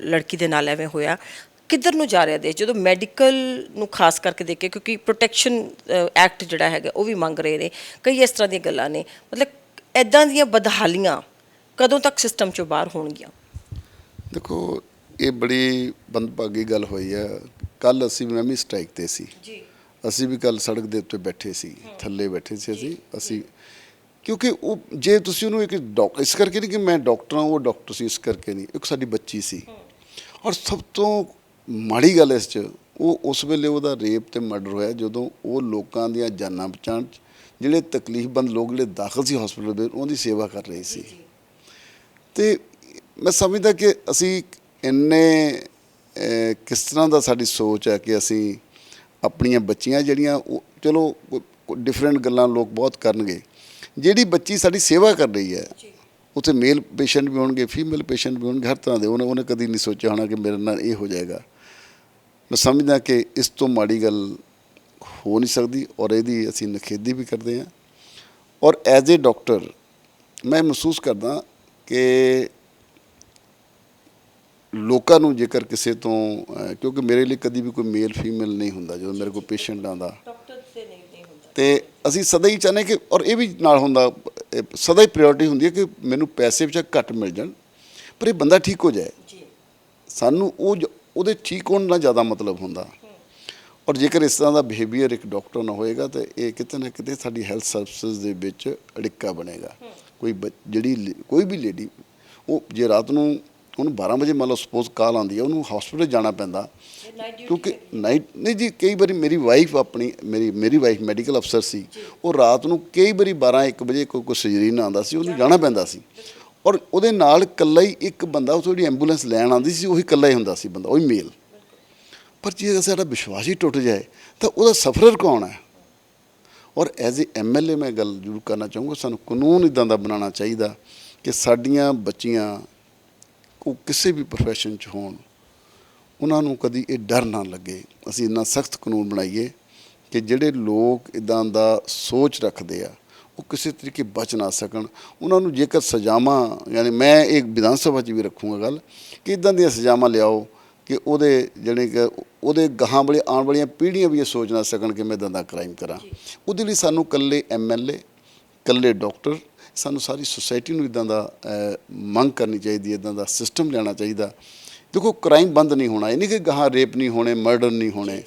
ਲੜਕੀ ਦੇ ਨਾਲ ਐਵੇਂ ਹੋਇਆ। ਕਿੱਧਰ ਨੂੰ ਜਾ ਰਿਹਾ ਦੇਸ਼? ਜਦੋਂ ਮੈਡੀਕਲ ਨੂੰ ਖਾਸ ਕਰਕੇ ਦੇਖੇ ਕਿਉਂਕਿ ਪ੍ਰੋਟੈਕਸ਼ਨ ਐਕਟ ਜਿਹੜਾ ਹੈਗਾ, ਉਹ ਵੀ ਮੰਗ ਰਹੇ ਨੇ, ਕਈ ਇਸ ਤਰ੍ਹਾਂ ਦੀਆਂ ਗੱਲਾਂ ਨੇ। ਮਤਲਬ ਇਦਾਂ ਦੀਆਂ ਬਦਹਾਲੀਆਂ ਕਦੋਂ ਤੱਕ ਸਿਸਟਮ ਚੋਂ ਬਾਹਰ ਹੋਣਗੀਆਂ? ਦੇਖੋ ਇਹ ਬੜੀ ਬੰਦਭਾਗੀ ਗੱਲ ਹੋਈ ਹੈ ਕੱਲ ਅਸੀਂ ਵੀ ਮੈਂ ਵੀ ਸਟ੍ਰਾਈਕ ਤੇ ਸੀ। ਜੀ। ਅਸੀਂ ਵੀ ਕੱਲ ਸੜਕ ਦੇ ਉੱਤੇ ਬੈਠੇ ਸੀ। ਥੱਲੇ ਬੈਠੇ ਸੀ ਅਸੀਂ। ਅਸੀਂ ਕਿਉਂਕਿ ਉਹ ਜੇ ਤੁਸੀਂ ਉਹਨੂੰ ਇੱਕ ਡਾਕਟਰ ਇਸ ਕਰਕੇ ਨਹੀਂ ਕਿ ਮੈਂ ਡਾਕਟਰ ਹਾਂ ਉਹ ਡਾਕਟਰ ਸੀ ਇਸ ਕਰਕੇ ਨਹੀਂ। ਇੱਕ ਸਾਡੀ ਬੱਚੀ ਸੀ। ਔਰ ਸਭ ਤੋਂ ਮਾੜੀ ਗੱਲ ਇਸ 'ਚ ਉਹ ਉਸ ਵੇਲੇ ਉਹਦਾ ਰੇਪ ਤੇ ਮਰਡਰ ਹੋਇਆ ਜਦੋਂ ਉਹ ਲੋਕਾਂ ਦੀਆਂ ਜਾਨਾਂ ਬਚਾਉਣ 'ਚ ਜਿਹੜੇ ਤਕਲੀਫਬੰਦ ਲੋਕ ਜਿਹੜੇ ਦਾਖਲ ਸੀ ਹਸਪੀਟਲ ਵਿੱਚ ਉਹਦੀ ਸੇਵਾ ਕਰ ਰਹੇ ਸੀ। ਤੇ ਮੈਂ ਸਮਝਦਾ ਕਿ ਅਸੀਂ ਇੰਨੇ ਕਿਸ ਤਰ੍ਹਾਂ ਦਾ ਸਾਡੀ ਸੋਚ ਹੈ ਕਿ ਅਸੀਂ ਆਪਣੀਆਂ ਬੱਚੀਆਂ ਜਿਹੜੀਆਂ ਉਹ ਚਲੋ ਡਿਫਰੈਂਟ ਗੱਲਾਂ ਲੋਕ ਬਹੁਤ ਕਰਨਗੇ। ਜਿਹੜੀ ਬੱਚੀ ਸਾਡੀ ਸੇਵਾ ਕਰ ਰਹੀ ਹੈ ਉੱਥੇ ਮੇਲ ਪੇਸ਼ੈਂਟ ਵੀ ਹੋਣਗੇ ਫੀਮੇਲ ਪੇਸ਼ੈਂਟ ਵੀ ਹੋਣਗੇ ਹਰ ਤਰ੍ਹਾਂ ਦੇ। ਉਹਨੇ ਉਹਨੇ ਕਦੀ ਨਹੀਂ ਸੋਚਿਆ ਹੋਣਾ ਕਿ ਮੇਰੇ ਨਾਲ ਇਹ ਹੋ ਜਾਏਗਾ। ਮੈਂ ਸਮਝਦਾ ਕਿ ਇਸ ਤੋਂ ਮਾੜੀ ਗੱਲ ਹੋ ਨਹੀਂ ਸਕਦੀ ਔਰ ਇਹਦੀ ਅਸੀਂ ਨਖੇਦੀ ਵੀ ਕਰਦੇ ਹਾਂ। ਔਰ ਐਜ਼ ਅ ਡਾਕਟਰ ਮੈਂ ਮਹਿਸੂਸ ਕਰਦਾ ਕਿ ਲੋਕਾਂ ਨੂੰ ਜੇਕਰ ਕਿਸੇ ਤੋਂ ਕਿਉਂਕਿ ਮੇਰੇ ਲਈ ਕਦੀ ਵੀ ਕੋਈ ਮੇਲ ਫੀਮੇਲ ਨਹੀਂ ਹੁੰਦਾ ਜਦੋਂ ਮੇਰੇ ਕੋਲ ਪੇਸ਼ੈਂਟ ਆਉਂਦਾ ਡਾਕਟਰ ਤੇ ਨਹੀਂ ਨਹੀਂ ਹੁੰਦਾ। ਤੇ ਅਸੀਂ ਸਦਾ ਹੀ ਚਾਹੁੰਦੇ ਕਿ ਔਰ ਇਹ ਵੀ ਨਾਲ ਹੁੰਦਾ ਸਦਾ ਹੀ ਪ੍ਰਾਇੋਰਟੀ ਹੁੰਦੀ ਹੈ ਕਿ ਮੈਨੂੰ ਪੈਸੇ ਵਿੱਚ ਘੱਟ ਮਿਲ ਜਾਣ ਪਰ ਇਹ ਬੰਦਾ ਠੀਕ ਹੋ ਜਾਏ। ਜੀ। ਸਾਨੂੰ ਉਹ ਉਹਦੇ ਠੀਕ ਹੋਣ ਨਾਲ ਜ਼ਿਆਦਾ ਮਤਲਬ ਹੁੰਦਾ। ਔਰ ਜੇਕਰ ਇਸ ਤਰ੍ਹਾਂ ਦਾ ਬਿਹੇਵੀਅਰ ਇੱਕ ਡਾਕਟਰ ਨਾਲ ਹੋਏਗਾ ਤਾਂ ਇਹ ਕਿਤੇ ਨਾ ਕਿਤੇ ਸਾਡੀ ਹੈਲਥ ਸਰਵਿਸਿਜ਼ ਦੇ ਵਿੱਚ ਅੜਿੱਕਾ ਬਣੇਗਾ। ਕੋਈ ਜਿਹੜੀ ਕੋਈ ਵੀ ਲੇਡੀ ਉਹ ਜੇ ਰਾਤ ਨੂੰ ਉਹਨੂੰ 12 ਵਜੇ ਮੰਨ ਲਓ ਸਪੋਜ਼ ਕਾਲ ਆਉਂਦੀ ਹੈ ਉਹਨੂੰ ਹਸਪੀਟਲ ਜਾਣਾ ਪੈਂਦਾ। ਕਿਉਂਕਿ ਨਾਈਟ ਨਹੀਂ ਜੀ ਕਈ ਵਾਰੀ ਮੇਰੀ ਵਾਈਫ ਆਪਣੀ ਮੇਰੀ ਮੇਰੀ ਵਾਈਫ ਮੈਡੀਕਲ ਅਫਸਰ ਸੀ। ਉਹ ਰਾਤ ਨੂੰ ਕਈ ਵਾਰੀ 12 1 ਵਜੇ ਕੋਈ ਕੋਈ ਸਰਜਰੀ ਆਉਂਦਾ ਸੀ ਉਹਨੂੰ ਜਾਣਾ ਪੈਂਦਾ ਸੀ। ਔਰ ਉਹਦੇ ਨਾਲ ਇਕੱਲਾ ਹੀ ਇੱਕ ਬੰਦਾ ਉਹ ਜਿਹੜੀ ਐਂਬੂਲੈਂਸ ਲੈਣ ਆਉਂਦੀ ਸੀ ਉਹੀ ਇਕੱਲਾ ਹੀ ਹੁੰਦਾ ਸੀ ਬੰਦਾ ਉਹੀ ਮੇਲ ਪਰ ਜੇ ਸਾਡਾ ਵਿਸ਼ਵਾਸ ਹੀ ਟੁੱਟ ਜਾਏ ਤਾਂ ਉਹਦਾ ਸਫਰਰ ਕੌਣ ਹੈ? ਔਰ ਐਜ਼ ਏ ਐਮਐਲਏ ਮੈਂ ਗੱਲ ਜ਼ਰੂਰ ਕਰਨਾ ਚਾਹੂੰਗਾ ਸਾਨੂੰ ਕਾਨੂੰਨ ਇਦਾਂ ਦਾ ਬਣਾਉਣਾ ਚਾਹੀਦਾ ਕਿ ਸਾਡੀਆਂ ਬੱਚੀਆਂ ਉਹ ਕਿਸੇ ਵੀ profession 'ਚ ਹੋਣ ਉਹਨਾਂ ਨੂੰ ਕਦੀ ਇਹ ਡਰ ਨਾ ਲੱਗੇ। ਅਸੀਂ ਇੰਨਾ ਸਖਤ ਕਾਨੂੰਨ ਬਣਾਈਏ ਕਿ ਜਿਹੜੇ ਲੋਕ ਇਦਾਂ ਦਾ ਸੋਚ ਰੱਖਦੇ ਆ ਉਹ ਕਿਸੇ ਤਰੀਕੇ ਬਚ ਨਾ ਸਕਣ। ਉਹਨਾਂ ਨੂੰ ਜੇਕਰ ਸਜ਼ਾਵਾਂ ਯਾਨੀ ਮੈਂ ਇੱਕ ਵਿਧਾਨ ਸਭਾ 'ਚ ਵੀ ਰੱਖੂੰਗਾ ਗੱਲ ਕਿ ਇਦਾਂ ਦੀਆਂ ਸਜ਼ਾਵਾਂ ਲਿਆਓ ਕਿ ਉਹਦੇ ਜਿਹੜੇ ਕਿ ਉਹਦੇ ਗਾਹਾਂ ਵਾਲੇ ਆਉਣ ਵਾਲੀਆਂ ਪੀੜ੍ਹੀਆਂ ਵੀ ਇਹ ਸੋਚ ਨਾ ਸਕਣ ਕਿ ਮੈਂ ਇਦਾਂ ਦਾ ਕ੍ਰਾਈਮ ਕਰਾਂ। ਉਹਦੇ ਲਈ ਸਾਨੂੰ ਇਕੱਲੇ ਐਮਐਲਏ ਇਕੱਲੇ ਡਾਕਟਰ ਸਾਨੂੰ ਸਾਰੀ ਸੁਸਾਇਟੀ ਨੂੰ ਇਦਾਂ ਦਾ ਮੰਗ ਕਰਨੀ ਚਾਹੀਦੀ ਹੈ ਇਦਾਂ ਦਾ ਸਿਸਟਮ ਲੈਣਾ ਚਾਹੀਦਾ। ਦੇਖੋ ਕ੍ਰਾਈਮ ਬੰਦ ਨਹੀਂ ਹੋਣਾ ਇਹ ਨਹੀਂ ਕਿ ਗਾਹਾਂ ਰੇਪ ਨਹੀਂ ਹੋਣੇ ਮਰਡਰ ਨਹੀਂ ਹੋਣੇ।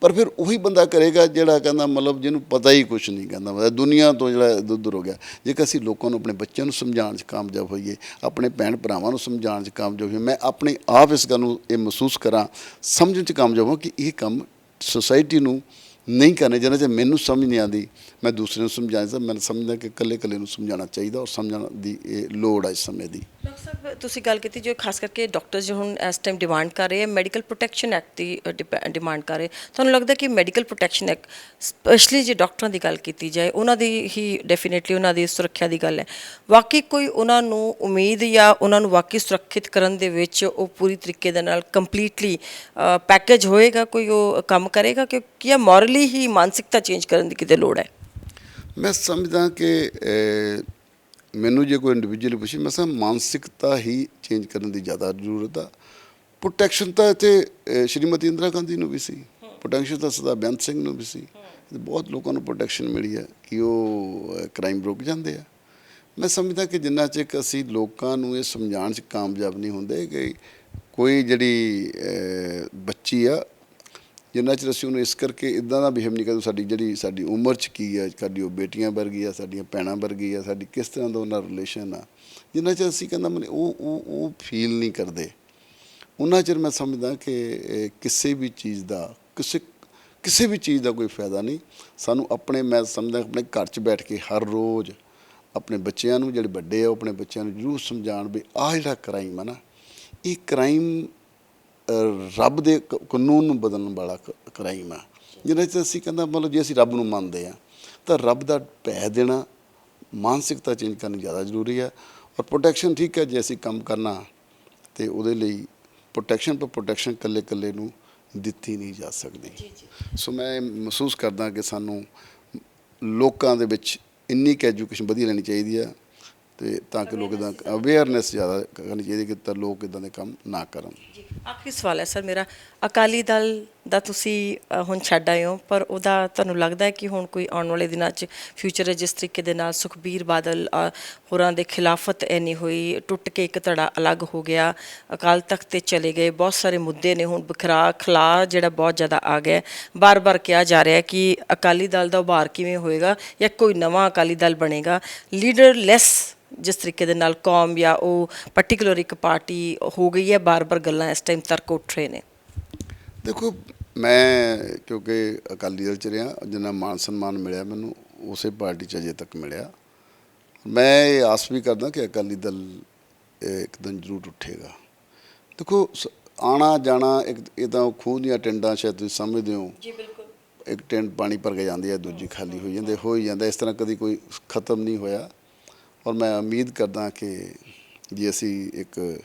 ਪਰ ਫਿਰ ਉਹੀ ਬੰਦਾ ਕਰੇਗਾ ਜਿਹੜਾ ਕਹਿੰਦਾ ਮਤਲਬ ਜਿਹਨੂੰ ਪਤਾ ਹੀ ਕੁਝ ਨਹੀਂ ਕਹਿੰਦਾ ਮਤਲਬ ਦੁਨੀਆ ਤੋਂ ਜਿਹੜਾ ਦੁੱਧਰ ਹੋ ਗਿਆ। ਜੇਕਰ ਅਸੀਂ ਲੋਕਾਂ ਨੂੰ ਆਪਣੇ ਬੱਚਿਆਂ ਨੂੰ ਸਮਝਾਉਣ 'ਚ ਕਾਮਯਾਬ ਹੋਈਏ ਆਪਣੇ ਭੈਣ ਭਰਾਵਾਂ ਨੂੰ ਸਮਝਾਉਣ 'ਚ ਕਾਮਯਾਬ ਹੋਈਏ ਮੈਂ ਆਪਣੇ ਆਪ ਇਸ ਗੱਲ ਨੂੰ ਇਹ ਮਹਿਸੂਸ ਕਰਾਂ ਸਮਝਣ 'ਚ ਕਾਮਯਾਬ ਹਾਂ ਕਿ ਇਹ ਕੰਮ ਸੁਸਾਇਟੀ ਨੂੰ ਨਹੀਂ ਕਰਨੇ ਜਿਹਨਾਂ 'ਚ ਮੈਨੂੰ ਸਮਝ ਨਹੀਂ ਆਉਂਦੀ। ਮੈਂ ਦੂਸਰੇ ਨੂੰ ਸਮਝਾਉਂਦਾ ਮੈਂ ਸਮਝਦਾ ਕਿ ਇਕੱਲੇ ਇਕੱਲੇ ਨੂੰ ਸਮਝਾਉਣਾ ਚਾਹੀਦਾ ਔਰ ਸਮਝਣ ਦੀ ਇਹ ਲੋੜ ਹੈ ਇਸ ਸਮੇਂ ਦੀ। ਡਾਕਟਰ ਸਾਹਿਬ, ਤੁਸੀਂ ਗੱਲ ਕੀਤੀ ਜੋ ਖਾਸ ਕਰਕੇ ਡਾਕਟਰ ਜੋ ਹੁਣ ਇਸ ਟਾਈਮ ਡਿਮਾਂਡ ਕਰ ਰਹੇ ਹੈ ਮੈਡੀਕਲ ਪ੍ਰੋਟੈਕਸ਼ਨ ਐਕਟ ਦੀ ਡਿਮਾਂਡ ਕਰ ਰਹੇ ਤੁਹਾਨੂੰ ਲੱਗਦਾ ਕਿ ਮੈਡੀਕਲ ਪ੍ਰੋਟੈਕਸ਼ਨ ਐਕਟ ਸਪੈਸ਼ਲੀ ਜੇ ਡਾਕਟਰਾਂ ਦੀ ਗੱਲ ਕੀਤੀ ਜਾਏ, ਉਹਨਾਂ ਦੀ ਹੀ ਡੈਫੀਨਿਟਲੀ ਉਹਨਾਂ ਦੀ ਸੁਰੱਖਿਆ ਦੀ ਗੱਲ ਹੈ। ਵਾਕਈ ਕੋਈ ਉਹਨਾਂ ਨੂੰ ਉਮੀਦ ਜਾਂ ਉਹਨਾਂ ਨੂੰ ਵਾਕਈ ਸੁਰੱਖਿਅਤ ਕਰਨ ਦੇ ਵਿੱਚ ਉਹ ਪੂਰੀ ਤਰੀਕੇ ਦੇ ਨਾਲ ਕੰਪਲੀਟਲੀ ਪੈਕੇਜ ਹੋਏਗਾ, ਕੋਈ ਉਹ ਕੰਮ ਕਰੇਗਾ ਕਿ ਕੀ ਮੋਰਲੀ ਹੀ ਮਾਨਸਿਕਤਾ ਚੇਂਜ ਕਰਨ ਦੀ ਕਿਤੇ ਲੋੜ ਹੈ? ਮੈਂ ਸਮਝਦਾ ਕਿ ਮੈਨੂੰ ਜੇ ਕੋਈ ਇੰਡੀਵਿਜੂਅਲੀ ਪੁੱਛੇ, ਮੈਂ ਸਮਝ ਮਾਨਸਿਕਤਾ ਹੀ ਚੇਂਜ ਕਰਨ ਦੀ ਜ਼ਿਆਦਾ ਜ਼ਰੂਰਤ ਆ। ਪ੍ਰੋਟੈਕਸ਼ਨ ਤਾਂ ਇੱਥੇ ਸ਼੍ਰੀਮਤੀ ਇੰਦਰਾ ਗਾਂਧੀ ਨੂੰ ਵੀ ਸੀ। ਪ੍ਰੋਟੈਕਸ਼ਨ ਤਾਂ ਸਦਾ ਬੇਅੰਤ ਸਿੰਘ ਨੂੰ ਵੀ ਸੀ। ਬਹੁਤ ਲੋਕਾਂ ਨੂੰ ਪ੍ਰੋਟੈਕਸ਼ਨ ਮਿਲੀ ਹੈ ਕਿ ਉਹ ਕ੍ਰਾਈਮ ਰੁਕ ਜਾਂਦੇ ਆ। ਮੈਂ ਸਮਝਦਾ ਕਿ ਜਿੰਨਾ ਚਿਰ ਅਸੀਂ ਲੋਕਾਂ ਨੂੰ ਇਹ ਸਮਝਾਉਣ 'ਚ ਕਾਮਯਾਬ ਨਹੀਂ ਹੁੰਦੇ ਕਿ ਕੋਈ ਜਿਹੜੀ ਬੱਚੀ ਆ ਜਿੰਨਾ ਚਿਰ ਅਸੀਂ ਉਹਨੂੰ ਇਸ ਕਰਕੇ ਇਦਾਂ ਦਾ ਬਿਹੇਵ ਨਹੀਂ ਕਰਦੇ, ਸਾਡੀ ਜਿਹੜੀ ਸਾਡੀ ਉਮਰ 'ਚ ਕੀ ਹੈ ਸਾਡੀ ਉਹ ਬੇਟੀਆਂ ਵਰਗੀ ਆ, ਸਾਡੀਆਂ ਭੈਣਾਂ ਵਰਗੀ ਆ, ਸਾਡੀ ਕਿਸ ਤਰ੍ਹਾਂ ਦਾ ਉਹਨਾਂ ਰਿਲੇਸ਼ਨ ਆ। ਜਿੰਨਾ ਚਿਰ ਅਸੀਂ ਕਹਿੰਦਾ ਮਨ ਉਹ ਉਹ ਉਹ ਫੀਲ ਨਹੀਂ ਕਰਦੇ, ਉਹਨਾਂ ਚਿਰ ਮੈਂ ਸਮਝਦਾ ਕਿ ਕਿਸੇ ਵੀ ਚੀਜ਼ ਦਾ, ਕਿਸੇ ਕਿਸੇ ਵੀ ਚੀਜ਼ ਦਾ ਕੋਈ ਫਾਇਦਾ ਨਹੀਂ। ਸਾਨੂੰ ਆਪਣੇ, ਮੈਂ ਸਮਝਦਾ ਆਪਣੇ ਘਰ 'ਚ ਬੈਠ ਕੇ ਹਰ ਰੋਜ਼ ਆਪਣੇ ਬੱਚਿਆਂ ਨੂੰ, ਜਿਹੜੇ ਵੱਡੇ ਆ, ਉਹ ਆਪਣੇ ਬੱਚਿਆਂ ਨੂੰ ਜ਼ਰੂਰ ਸਮਝਾਉਣ ਵੀ ਆਹ ਜਿਹੜਾ ਕ੍ਰਾਈਮ ਆ ਨਾ, ਇਹ ਕ੍ਰਾਈਮ ਰੱਬ ਦੇ ਕਾਨੂੰਨ ਨੂੰ ਬਦਲਣ ਵਾਲਾ ਕ੍ਰਾਈਮ ਆ। ਜਿਹਦੇ 'ਚ ਅਸੀਂ ਕਹਿੰਦਾ ਮਤਲਬ ਜੇ ਅਸੀਂ ਰੱਬ ਨੂੰ ਮੰਨਦੇ ਆ ਤਾਂ ਰੱਬ ਦਾ ਭੈ ਦੇਣਾ ਮਾਨਸਿਕਤਾ ਚੇਂਜ ਕਰਨੀ ਜ਼ਿਆਦਾ ਜ਼ਰੂਰੀ ਹੈ ਔਰ ਪ੍ਰੋਟੈਕਸ਼ਨ ਠੀਕ ਹੈ ਜੇ ਅਸੀਂ ਕੰਮ ਕਰਨਾ ਤੇ ਉਹਦੇ ਲਈ ਪ੍ਰੋਟੈਕਸ਼ਨ ਪਰ ਪ੍ਰੋਟੈਕਸ਼ਨ ਕੱਲੇ ਕੱਲੇ ਨੂੰ ਦਿੱਤੀ ਨਹੀਂ ਜਾ ਸਕਦੀ। ਸੋ ਮੈਂ ਮਹਿਸੂਸ ਕਰਦਾ ਕਿ ਸਾਨੂੰ ਲੋਕਾਂ ਦੇ ਵਿੱਚ ਇੰਨੀ ਕੁ ਐਜੂਕੇਸ਼ਨ ਵਧੀਆ ਲੈਣੀ ਚਾਹੀਦੀ ਹੈ ਤੇ ਤਾਂ ਕਿ ਲੋਕ ਇਦਾਂ ਅਵੇਅਰਨੈਸ ਜ਼ਿਆਦਾ ਕਰਨੀ ਚਾਹੀਦੀ ਕਿ ਤਾਂ ਲੋਕ ਇਦਾਂ ਦੇ ਕੰਮ ਨਾ ਕਰਨ। ਆਖਰੀ ਸਵਾਲ ਹੈ ਸਰ ਮੇਰਾ। ਅਕਾਲੀ ਦਲ ਦਾ ਤੁਸੀਂ ਅ, ਹੁਣ ਛੱਡ ਆਏ ਹੋ ਪਰ ਉਹਦਾ ਤੁਹਾਨੂੰ ਲੱਗਦਾ ਹੈ ਕਿ ਹੁਣ ਕੋਈ ਆਉਣ ਵਾਲੇ ਦਿਨਾਂ 'ਚ ਫਿਊਚਰ ਜਿਸ ਤਰੀਕੇ ਦੇ ਨਾਲ ਸੁਖਬੀਰ ਬਾਦਲ ਅ, ਹੋਰਾਂ ਦੇ ਖਿਲਾਫਤ ਐਨੀ ਹੋਈ ਟੁੱਟ ਕੇ ਇੱਕ ਧੜਾ ਅਲੱਗ ਹੋ ਗਿਆ ਅਕਾਲ ਤਖਤ ਤੇ ਚਲੇ ਗਏ ਬਹੁਤ ਸਾਰੇ ਮੁੱਦੇ ਨੇ ਹੁਣ ਬਖਰਾ ਖਲਾ ਜਿਹੜਾ ਬਹੁਤ ਜ਼ਿਆਦਾ ਆ ਗਿਆ ਬਾਰ-ਬਾਰ ਕਿਹਾ ਜਾ ਰਿਹਾ ਹੈ ਕਿ ਅਕਾਲੀ ਦਲ ਦਾ ਉਭਾਰ ਕਿਵੇਂ ਹੋਏਗਾ ਜਾਂ ਕੋਈ ਨਵਾਂ ਅਕਾਲੀ ਦਲ ਬਣੇਗਾ। ਲੀਡਰਲੈਸ ਜਿਸ ਤਰੀਕੇ ਦੇ ਨਾਲ ਕੌਮ ਜਾਂ ਉਹ ਪਾਰਟਿਕੂਲਰ ਇੱਕ ਪਾਰਟੀ ਹੋ ਗਈ ਹੈ ਬਾਰ-ਬਾਰ ਗੱਲਾਂ ਇਸ ਟਾਈਮ ਤੱਕ ਉੱਠ ਰਹੇ ਨੇ। ਦੇਖੋ ਮੈਂ ਕਿਉਂਕਿ ਅਕਾਲੀ ਦਲ ਚ ਰਿਹਾ ਜਿੰਨਾ ਮਾਨ ਸਨਮਾਨ ਮਿਲਿਆ ਮੈਨੂੰ ਉਸੇ ਪਾਰਟੀ ਚ ਅਜੇ ਤੱਕ ਮਿਲਿਆ। ਮੈਂ ਇਹ ਆਸ ਵੀ ਕਰਦਾ ਕਿ ਅਕਾਲੀ ਦਲ ਇੱਕ ਦਿਨ ਜ਼ਰੂਰ ਉੱਠੇਗਾ। ਦੇਖੋ ਆਣਾ ਜਾਣਾ ਇੱਕ ਇਹ ਤਾਂ ਖੂਹ ਦੀਆਂ ਟਿੰਡਾਂ ਸ਼ਾਇਦ ਤੁਸੀਂ ਸਮਝਦੇ ਹੋ। ਜੀ ਬਿਲਕੁਲ। ਇੱਕ ਟਿੰਡ ਪਾਣੀ ਭਰ ਕੇ ਜਾਂਦੀ ਹੈ ਦੂਜੀ ਖਾਲੀ ਹੋ ਜਾਂਦੀ ਹੋ ਹੀ ਜਾਂਦਾ ਇਸ ਤਰ੍ਹਾਂ ਕਦੀ ਕੋਈ ਖਤਮ ਨਹੀਂ ਹੋਇਆ। ਔਰ ਮੈਂ ਉਮੀਦ ਕਰਦਾ ਕਿ ਜੇ ਅਸੀਂ ਇੱਕ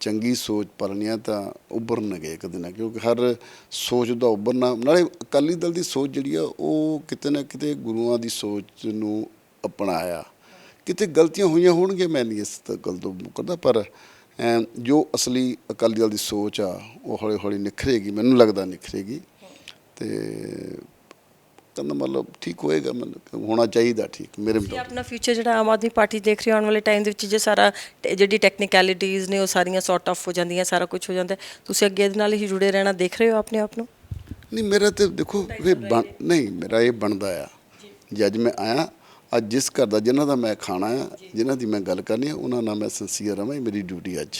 ਚੰਗੀ ਸੋਚ ਪਾਲਣੀ ਆ ਤਾਂ ਉੱਭਰਨਗੇ ਇੱਕ ਦਿਨ, ਕਿਉਂਕਿ ਹਰ ਸੋਚ ਦਾ ਉੱਭਰਨਾ, ਨਾਲੇ ਅਕਾਲੀ ਦਲ ਦੀ ਸੋਚ ਜਿਹੜੀ ਆ, ਉਹ ਕਿਤੇ ਨਾ ਕਿਤੇ ਗੁਰੂਆਂ ਦੀ ਸੋਚ ਨੂੰ ਅਪਣਾਇਆ। ਕਿਤੇ ਗਲਤੀਆਂ ਹੋਈਆਂ ਹੋਣਗੀਆਂ, ਮੈਂ ਨਹੀਂ ਇਸ ਗੱਲ ਤੋਂ ਕਰਦਾ ਪਰ ਜੋ ਅਸਲੀ ਅਕਾਲੀ ਦਲ ਦੀ ਸੋਚ ਆ, ਉਹ ਹੌਲੀ ਹੌਲੀ ਨਿਖਰੇਗੀ, ਮੈਨੂੰ ਲੱਗਦਾ ਨਿਖਰੇਗੀ। ਤੇ ਕਹਿੰਦਾ ਮਤਲਬ ਠੀਕ ਹੋਏਗਾ ਮਤਲਬ ਹੋਣਾ ਚਾਹੀਦਾ ਠੀਕ ਮੇਰੇ ਤੁਸੀਂ ਮੁਤਾਬਕ ਆਪਣਾ ਫਿਊਚਰ ਜਿਹੜਾ ਆਮ ਆਦਮੀ ਪਾਰਟੀ ਦੇਖ ਰਹੇ ਹੋ ਆਉਣ ਵਾਲੇ ਟਾਈਮ ਦੇ ਵਿੱਚ ਜੇ ਸਾਰਾ ਟ- ਜਿਹੜੀ ਟੈਕਨੀਕੈਲਿਟੀਜ਼ ਨੇ ਉਹ ਸਾਰੀਆਂ ਸੌਰਟ ਆਫ ਹੋ ਜਾਂਦੀਆਂ ਸਾਰਾ ਕੁਝ ਹੋ ਜਾਂਦਾ ਹੈ, ਤੁਸੀਂ ਅੱਗੇ ਇਹਦੇ ਨਾਲ ਹੀ ਜੁੜੇ ਰਹਿਣਾ ਦੇਖ ਰਹੇ ਹੋ ਆਪਣੇ ਆਪ ਨੂੰ? ਨਹੀਂ ਮੇਰਾ ਤੇ ਦੇਖੋ ਇਹ ਬਣ ਨਹੀਂ ਮੇਰਾ ਇਹ ਬਣਦਾ ਆ ਜੇ ਅੱਜ ਮੈਂ ਆਇਆ ਅੱਜ ਜਿਸ ਘਰ ਦਾ ਜਿਨ੍ਹਾਂ ਦਾ ਮੈਂ ਖਾਣਾ ਆ ਜਿਨ੍ਹਾਂ ਦੀ ਮੈਂ ਗੱਲ ਕਰਨੀ ਆ ਉਹਨਾਂ ਨਾਲ ਮੈਂ ਸਿੰਸੀਅਰ ਰਵਾਂ ਇਹ ਮੇਰੀ ਡਿਊਟੀ ਅੱਜ।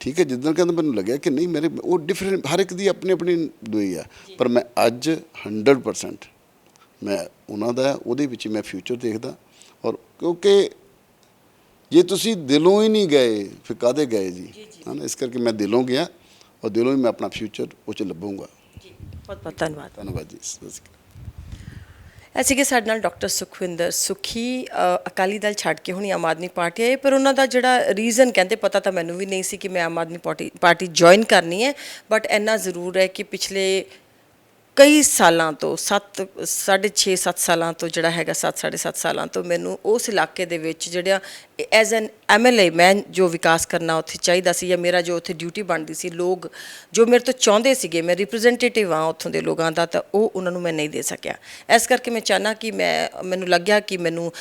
ਠੀਕ ਹੈ ਜਿੱਦਾਂ ਕਹਿੰਦਾ ਮੈਨੂੰ ਲੱਗਿਆ ਕਿ ਨਹੀਂ ਮੇਰੇ ਉਹ ਡਿਫਰੈਂਟ ਹਰ ਇੱਕ ਦੀ ਆਪਣੀ ਆਪਣੀ ਦੁਈ ਆ ਪਰ ਮੈਂ ਅੱਜ 100% ਮੈਂ ਉਹਨਾਂ ਦਾ ਉਹਦੇ ਵਿੱਚ ਮੈਂ ਫਿਊਚਰ ਦੇਖਦਾ। ਔਰ ਕਿਉਂਕਿ ਜੇ ਤੁਸੀਂ ਦਿਲੋਂ ਹੀ ਨਹੀਂ ਗਏ ਫਿਰ ਕਾਦੇ ਗਏ ਜੀ? ਹਨਾ ਇਸ ਕਰਕੇ ਮੈਂ ਦਿਲੋਂ ਗਿਆ ਔਰ ਦਿਲੋਂ ਹੀ ਮੈਂ ਆਪਣਾ ਫਿਊਚਰ ਉਹ ਚ ਲੱਭੂੰਗਾ। ਜੀ ਬਹੁਤ ਬਹੁਤ ਧੰਨਵਾਦ। ਧੰਨਵਾਦ ਜੀ ਸਤਿ ਸ਼੍ਰੀ ਅਕਾਲ। ਐਸੇ ਕਿ ਸਾਡੇ ਨਾਲ ਡਾਕਟਰ ਸੁਖਵਿੰਦਰ ਸੁਖੀ ਅਕਾਲੀ ਦਲ ਛੱਡ ਕੇ ਹੁਣੀ ਆਮ ਆਦਮੀ ਪਾਰਟੀ ਆਏ ਪਰ ਉਹਨਾਂ ਦਾ ਜਿਹੜਾ ਰੀਜ਼ਨ ਕਹਿੰਦੇ ਪਤਾ ਤਾਂ ਮੈਨੂੰ ਵੀ ਨਹੀਂ ਸੀ ਕਿ ਮੈਂ Aam Aadmi party party join ਕਰਨੀ ਹੈ ਬਟ ਇੰਨਾ ਜ਼ਰੂਰ ਹੈ ਕਿ ਪਿਛਲੇ ਕਈ ਸਾਲਾਂ ਤੋਂ 7 6.5 7 ਸਾਲਾਂ ਤੋਂ ਜਿਹੜਾ ਹੈਗਾ 7 7.5 ਸਾਲਾਂ ਤੋਂ ਮੈਨੂੰ ਉਸ ਇਲਾਕੇ ਦੇ ਵਿੱਚ ਜਿਹੜਾ ਐਜ਼ ਐਨ ਐਮਐਲਏ ਮੈਂ ਜੋ ਵਿਕਾਸ ਕਰਨਾ ਉੱਥੇ ਚਾਹੀਦਾ ਸੀ ਜਾਂ ਮੇਰਾ ਜੋ ਉੱਥੇ ਡਿਊਟੀ ਬਣਦੀ ਸੀ, ਲੋਕ ਜੋ ਮੇਰੇ ਤੋਂ ਚਾਹੁੰਦੇ ਸੀਗੇ, ਮੈਂ ਰਿਪਰੈਜ਼ੈਂਟੇਟਿਵ ਆ ਉੱਥੋਂ ਦੇ ਲੋਕਾਂ ਦਾ, ਤਾਂ ਉਹ ਉਹਨਾਂ ਨੂੰ ਮੈਂ ਨਹੀਂ ਦੇ ਸਕਿਆ। ਇਸ ਕਰਕੇ ਮੈਂ ਚਾਹਨਾ ਕਿ ਮੈਂ, ਮੈਨੂੰ ਲੱਗਿਆ ਕਿ ਮੈਨੂੰ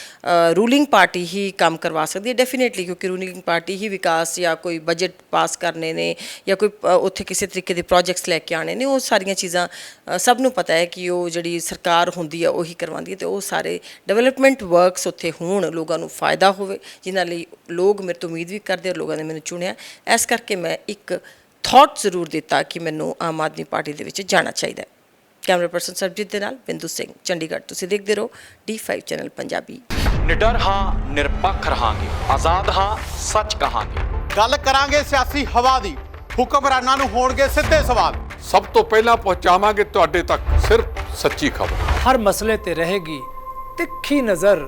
ਰੂਲਿੰਗ ਪਾਰਟੀ ਹੀ ਕੰਮ ਕਰਵਾ ਸਕਦੀ ਹੈ ਡੈਫੀਨੇਟਲੀ ਕਿਉਂਕਿ ਰੂਲਿੰਗ ਪਾਰਟੀ ਹੀ ਵਿਕਾਸ ਜਾਂ ਕੋਈ ਬਜਟ ਪਾਸ ਕਰਨੇ ਨੇ ਜਾਂ ਕੋਈ ਉੱਥੇ ਕਿਸੇ ਤਰੀਕੇ ਦੇ ਪ੍ਰੋਜੈਕਟਸ ਲੈ ਕੇ ਆਣੇ ਨੇ, ਉਹ ਸਾਰੀਆਂ ਚੀਜ਼ਾਂ ਸਭ ਨੂੰ ਪਤਾ ਹੈ ਕਿ ਉਹ ਜਿਹੜੀ ਸਰਕਾਰ ਹੁੰਦੀ ਹੈ, ਉਹੀ ਕਰਵਾਉਂਦੀ ਹੈ, ਤੇ ਉਹ ਸਾਰੇ ਡਿਵੈਲਪਮੈਂਟ ਵਰਕਸ ਉੱਥੇ ਹੋਣ, ਲੋਕਾਂ ਨੂੰ ਫਾਇਦਾ ਹੋਵੇ ਜਿਨ੍ਹਾਂ ਲਈ ਲੋਕ ਮੇਰੇ ਤੋਂ ਉਮੀਦ ਵੀ ਕਰਦੇ ਔਰ ਲੋਕਾਂ ਨੇ ਮੈਨੂੰ ਚੁਣਿਆ ਇਸ ਕਰਕੇ ਮੈਂ ਇੱਕ ਥਾਟ ਜ਼ਰੂਰ ਦਿੱਤਾ ਕਿ ਮੈਨੂੰ ਆਮ ਆਦਮੀ ਪਾਰਟੀ ਦੇ ਵਿੱਚ ਜਾਣਾ ਚਾਹੀਦਾ ਹੈ। ਕੈਮਰਾ ਪਰਸਨ ਸਰਬਜੀਤ ਦੇ ਨਾਲ ਬਿੰਦੂ ਸਿੰਘ ਚੰਡੀਗੜ੍ਹ। ਤੁਸੀਂ ਦੇਖਦੇ ਰਹੋ D5 ਚੈਨਲ ਪੰਜਾਬੀ। ਨਿਡਰ ਹਾਂ ਨਿਰਪੱਖ ਰਹਾਂਗੇ। ਆਜ਼ਾਦ ਹਾਂ ਸੱਚ ਕਹਾਂਗੇ। ਗੱਲ ਕਰਾਂਗੇ ਸਿਆਸੀ ਹਵਾ ਦੀ। ਹੁਕਮਰਾਨਾਂ ਨੂੰ ਹੋਣਗੇ ਸਿੱਧੇ ਸਵਾਲ। ਸਭ ਤੋਂ ਪਹਿਲਾਂ ਪਹੁੰਚਾਵਾਂਗੇ ਤੁਹਾਡੇ ਤੱਕ ਸਿਰਫ ਸੱਚੀ ਖਬਰ। ਹਰ ਮਸਲੇ ਤੇ ਰਹੇਗੀ ਤਿੱਖੀ ਨਜ਼ਰ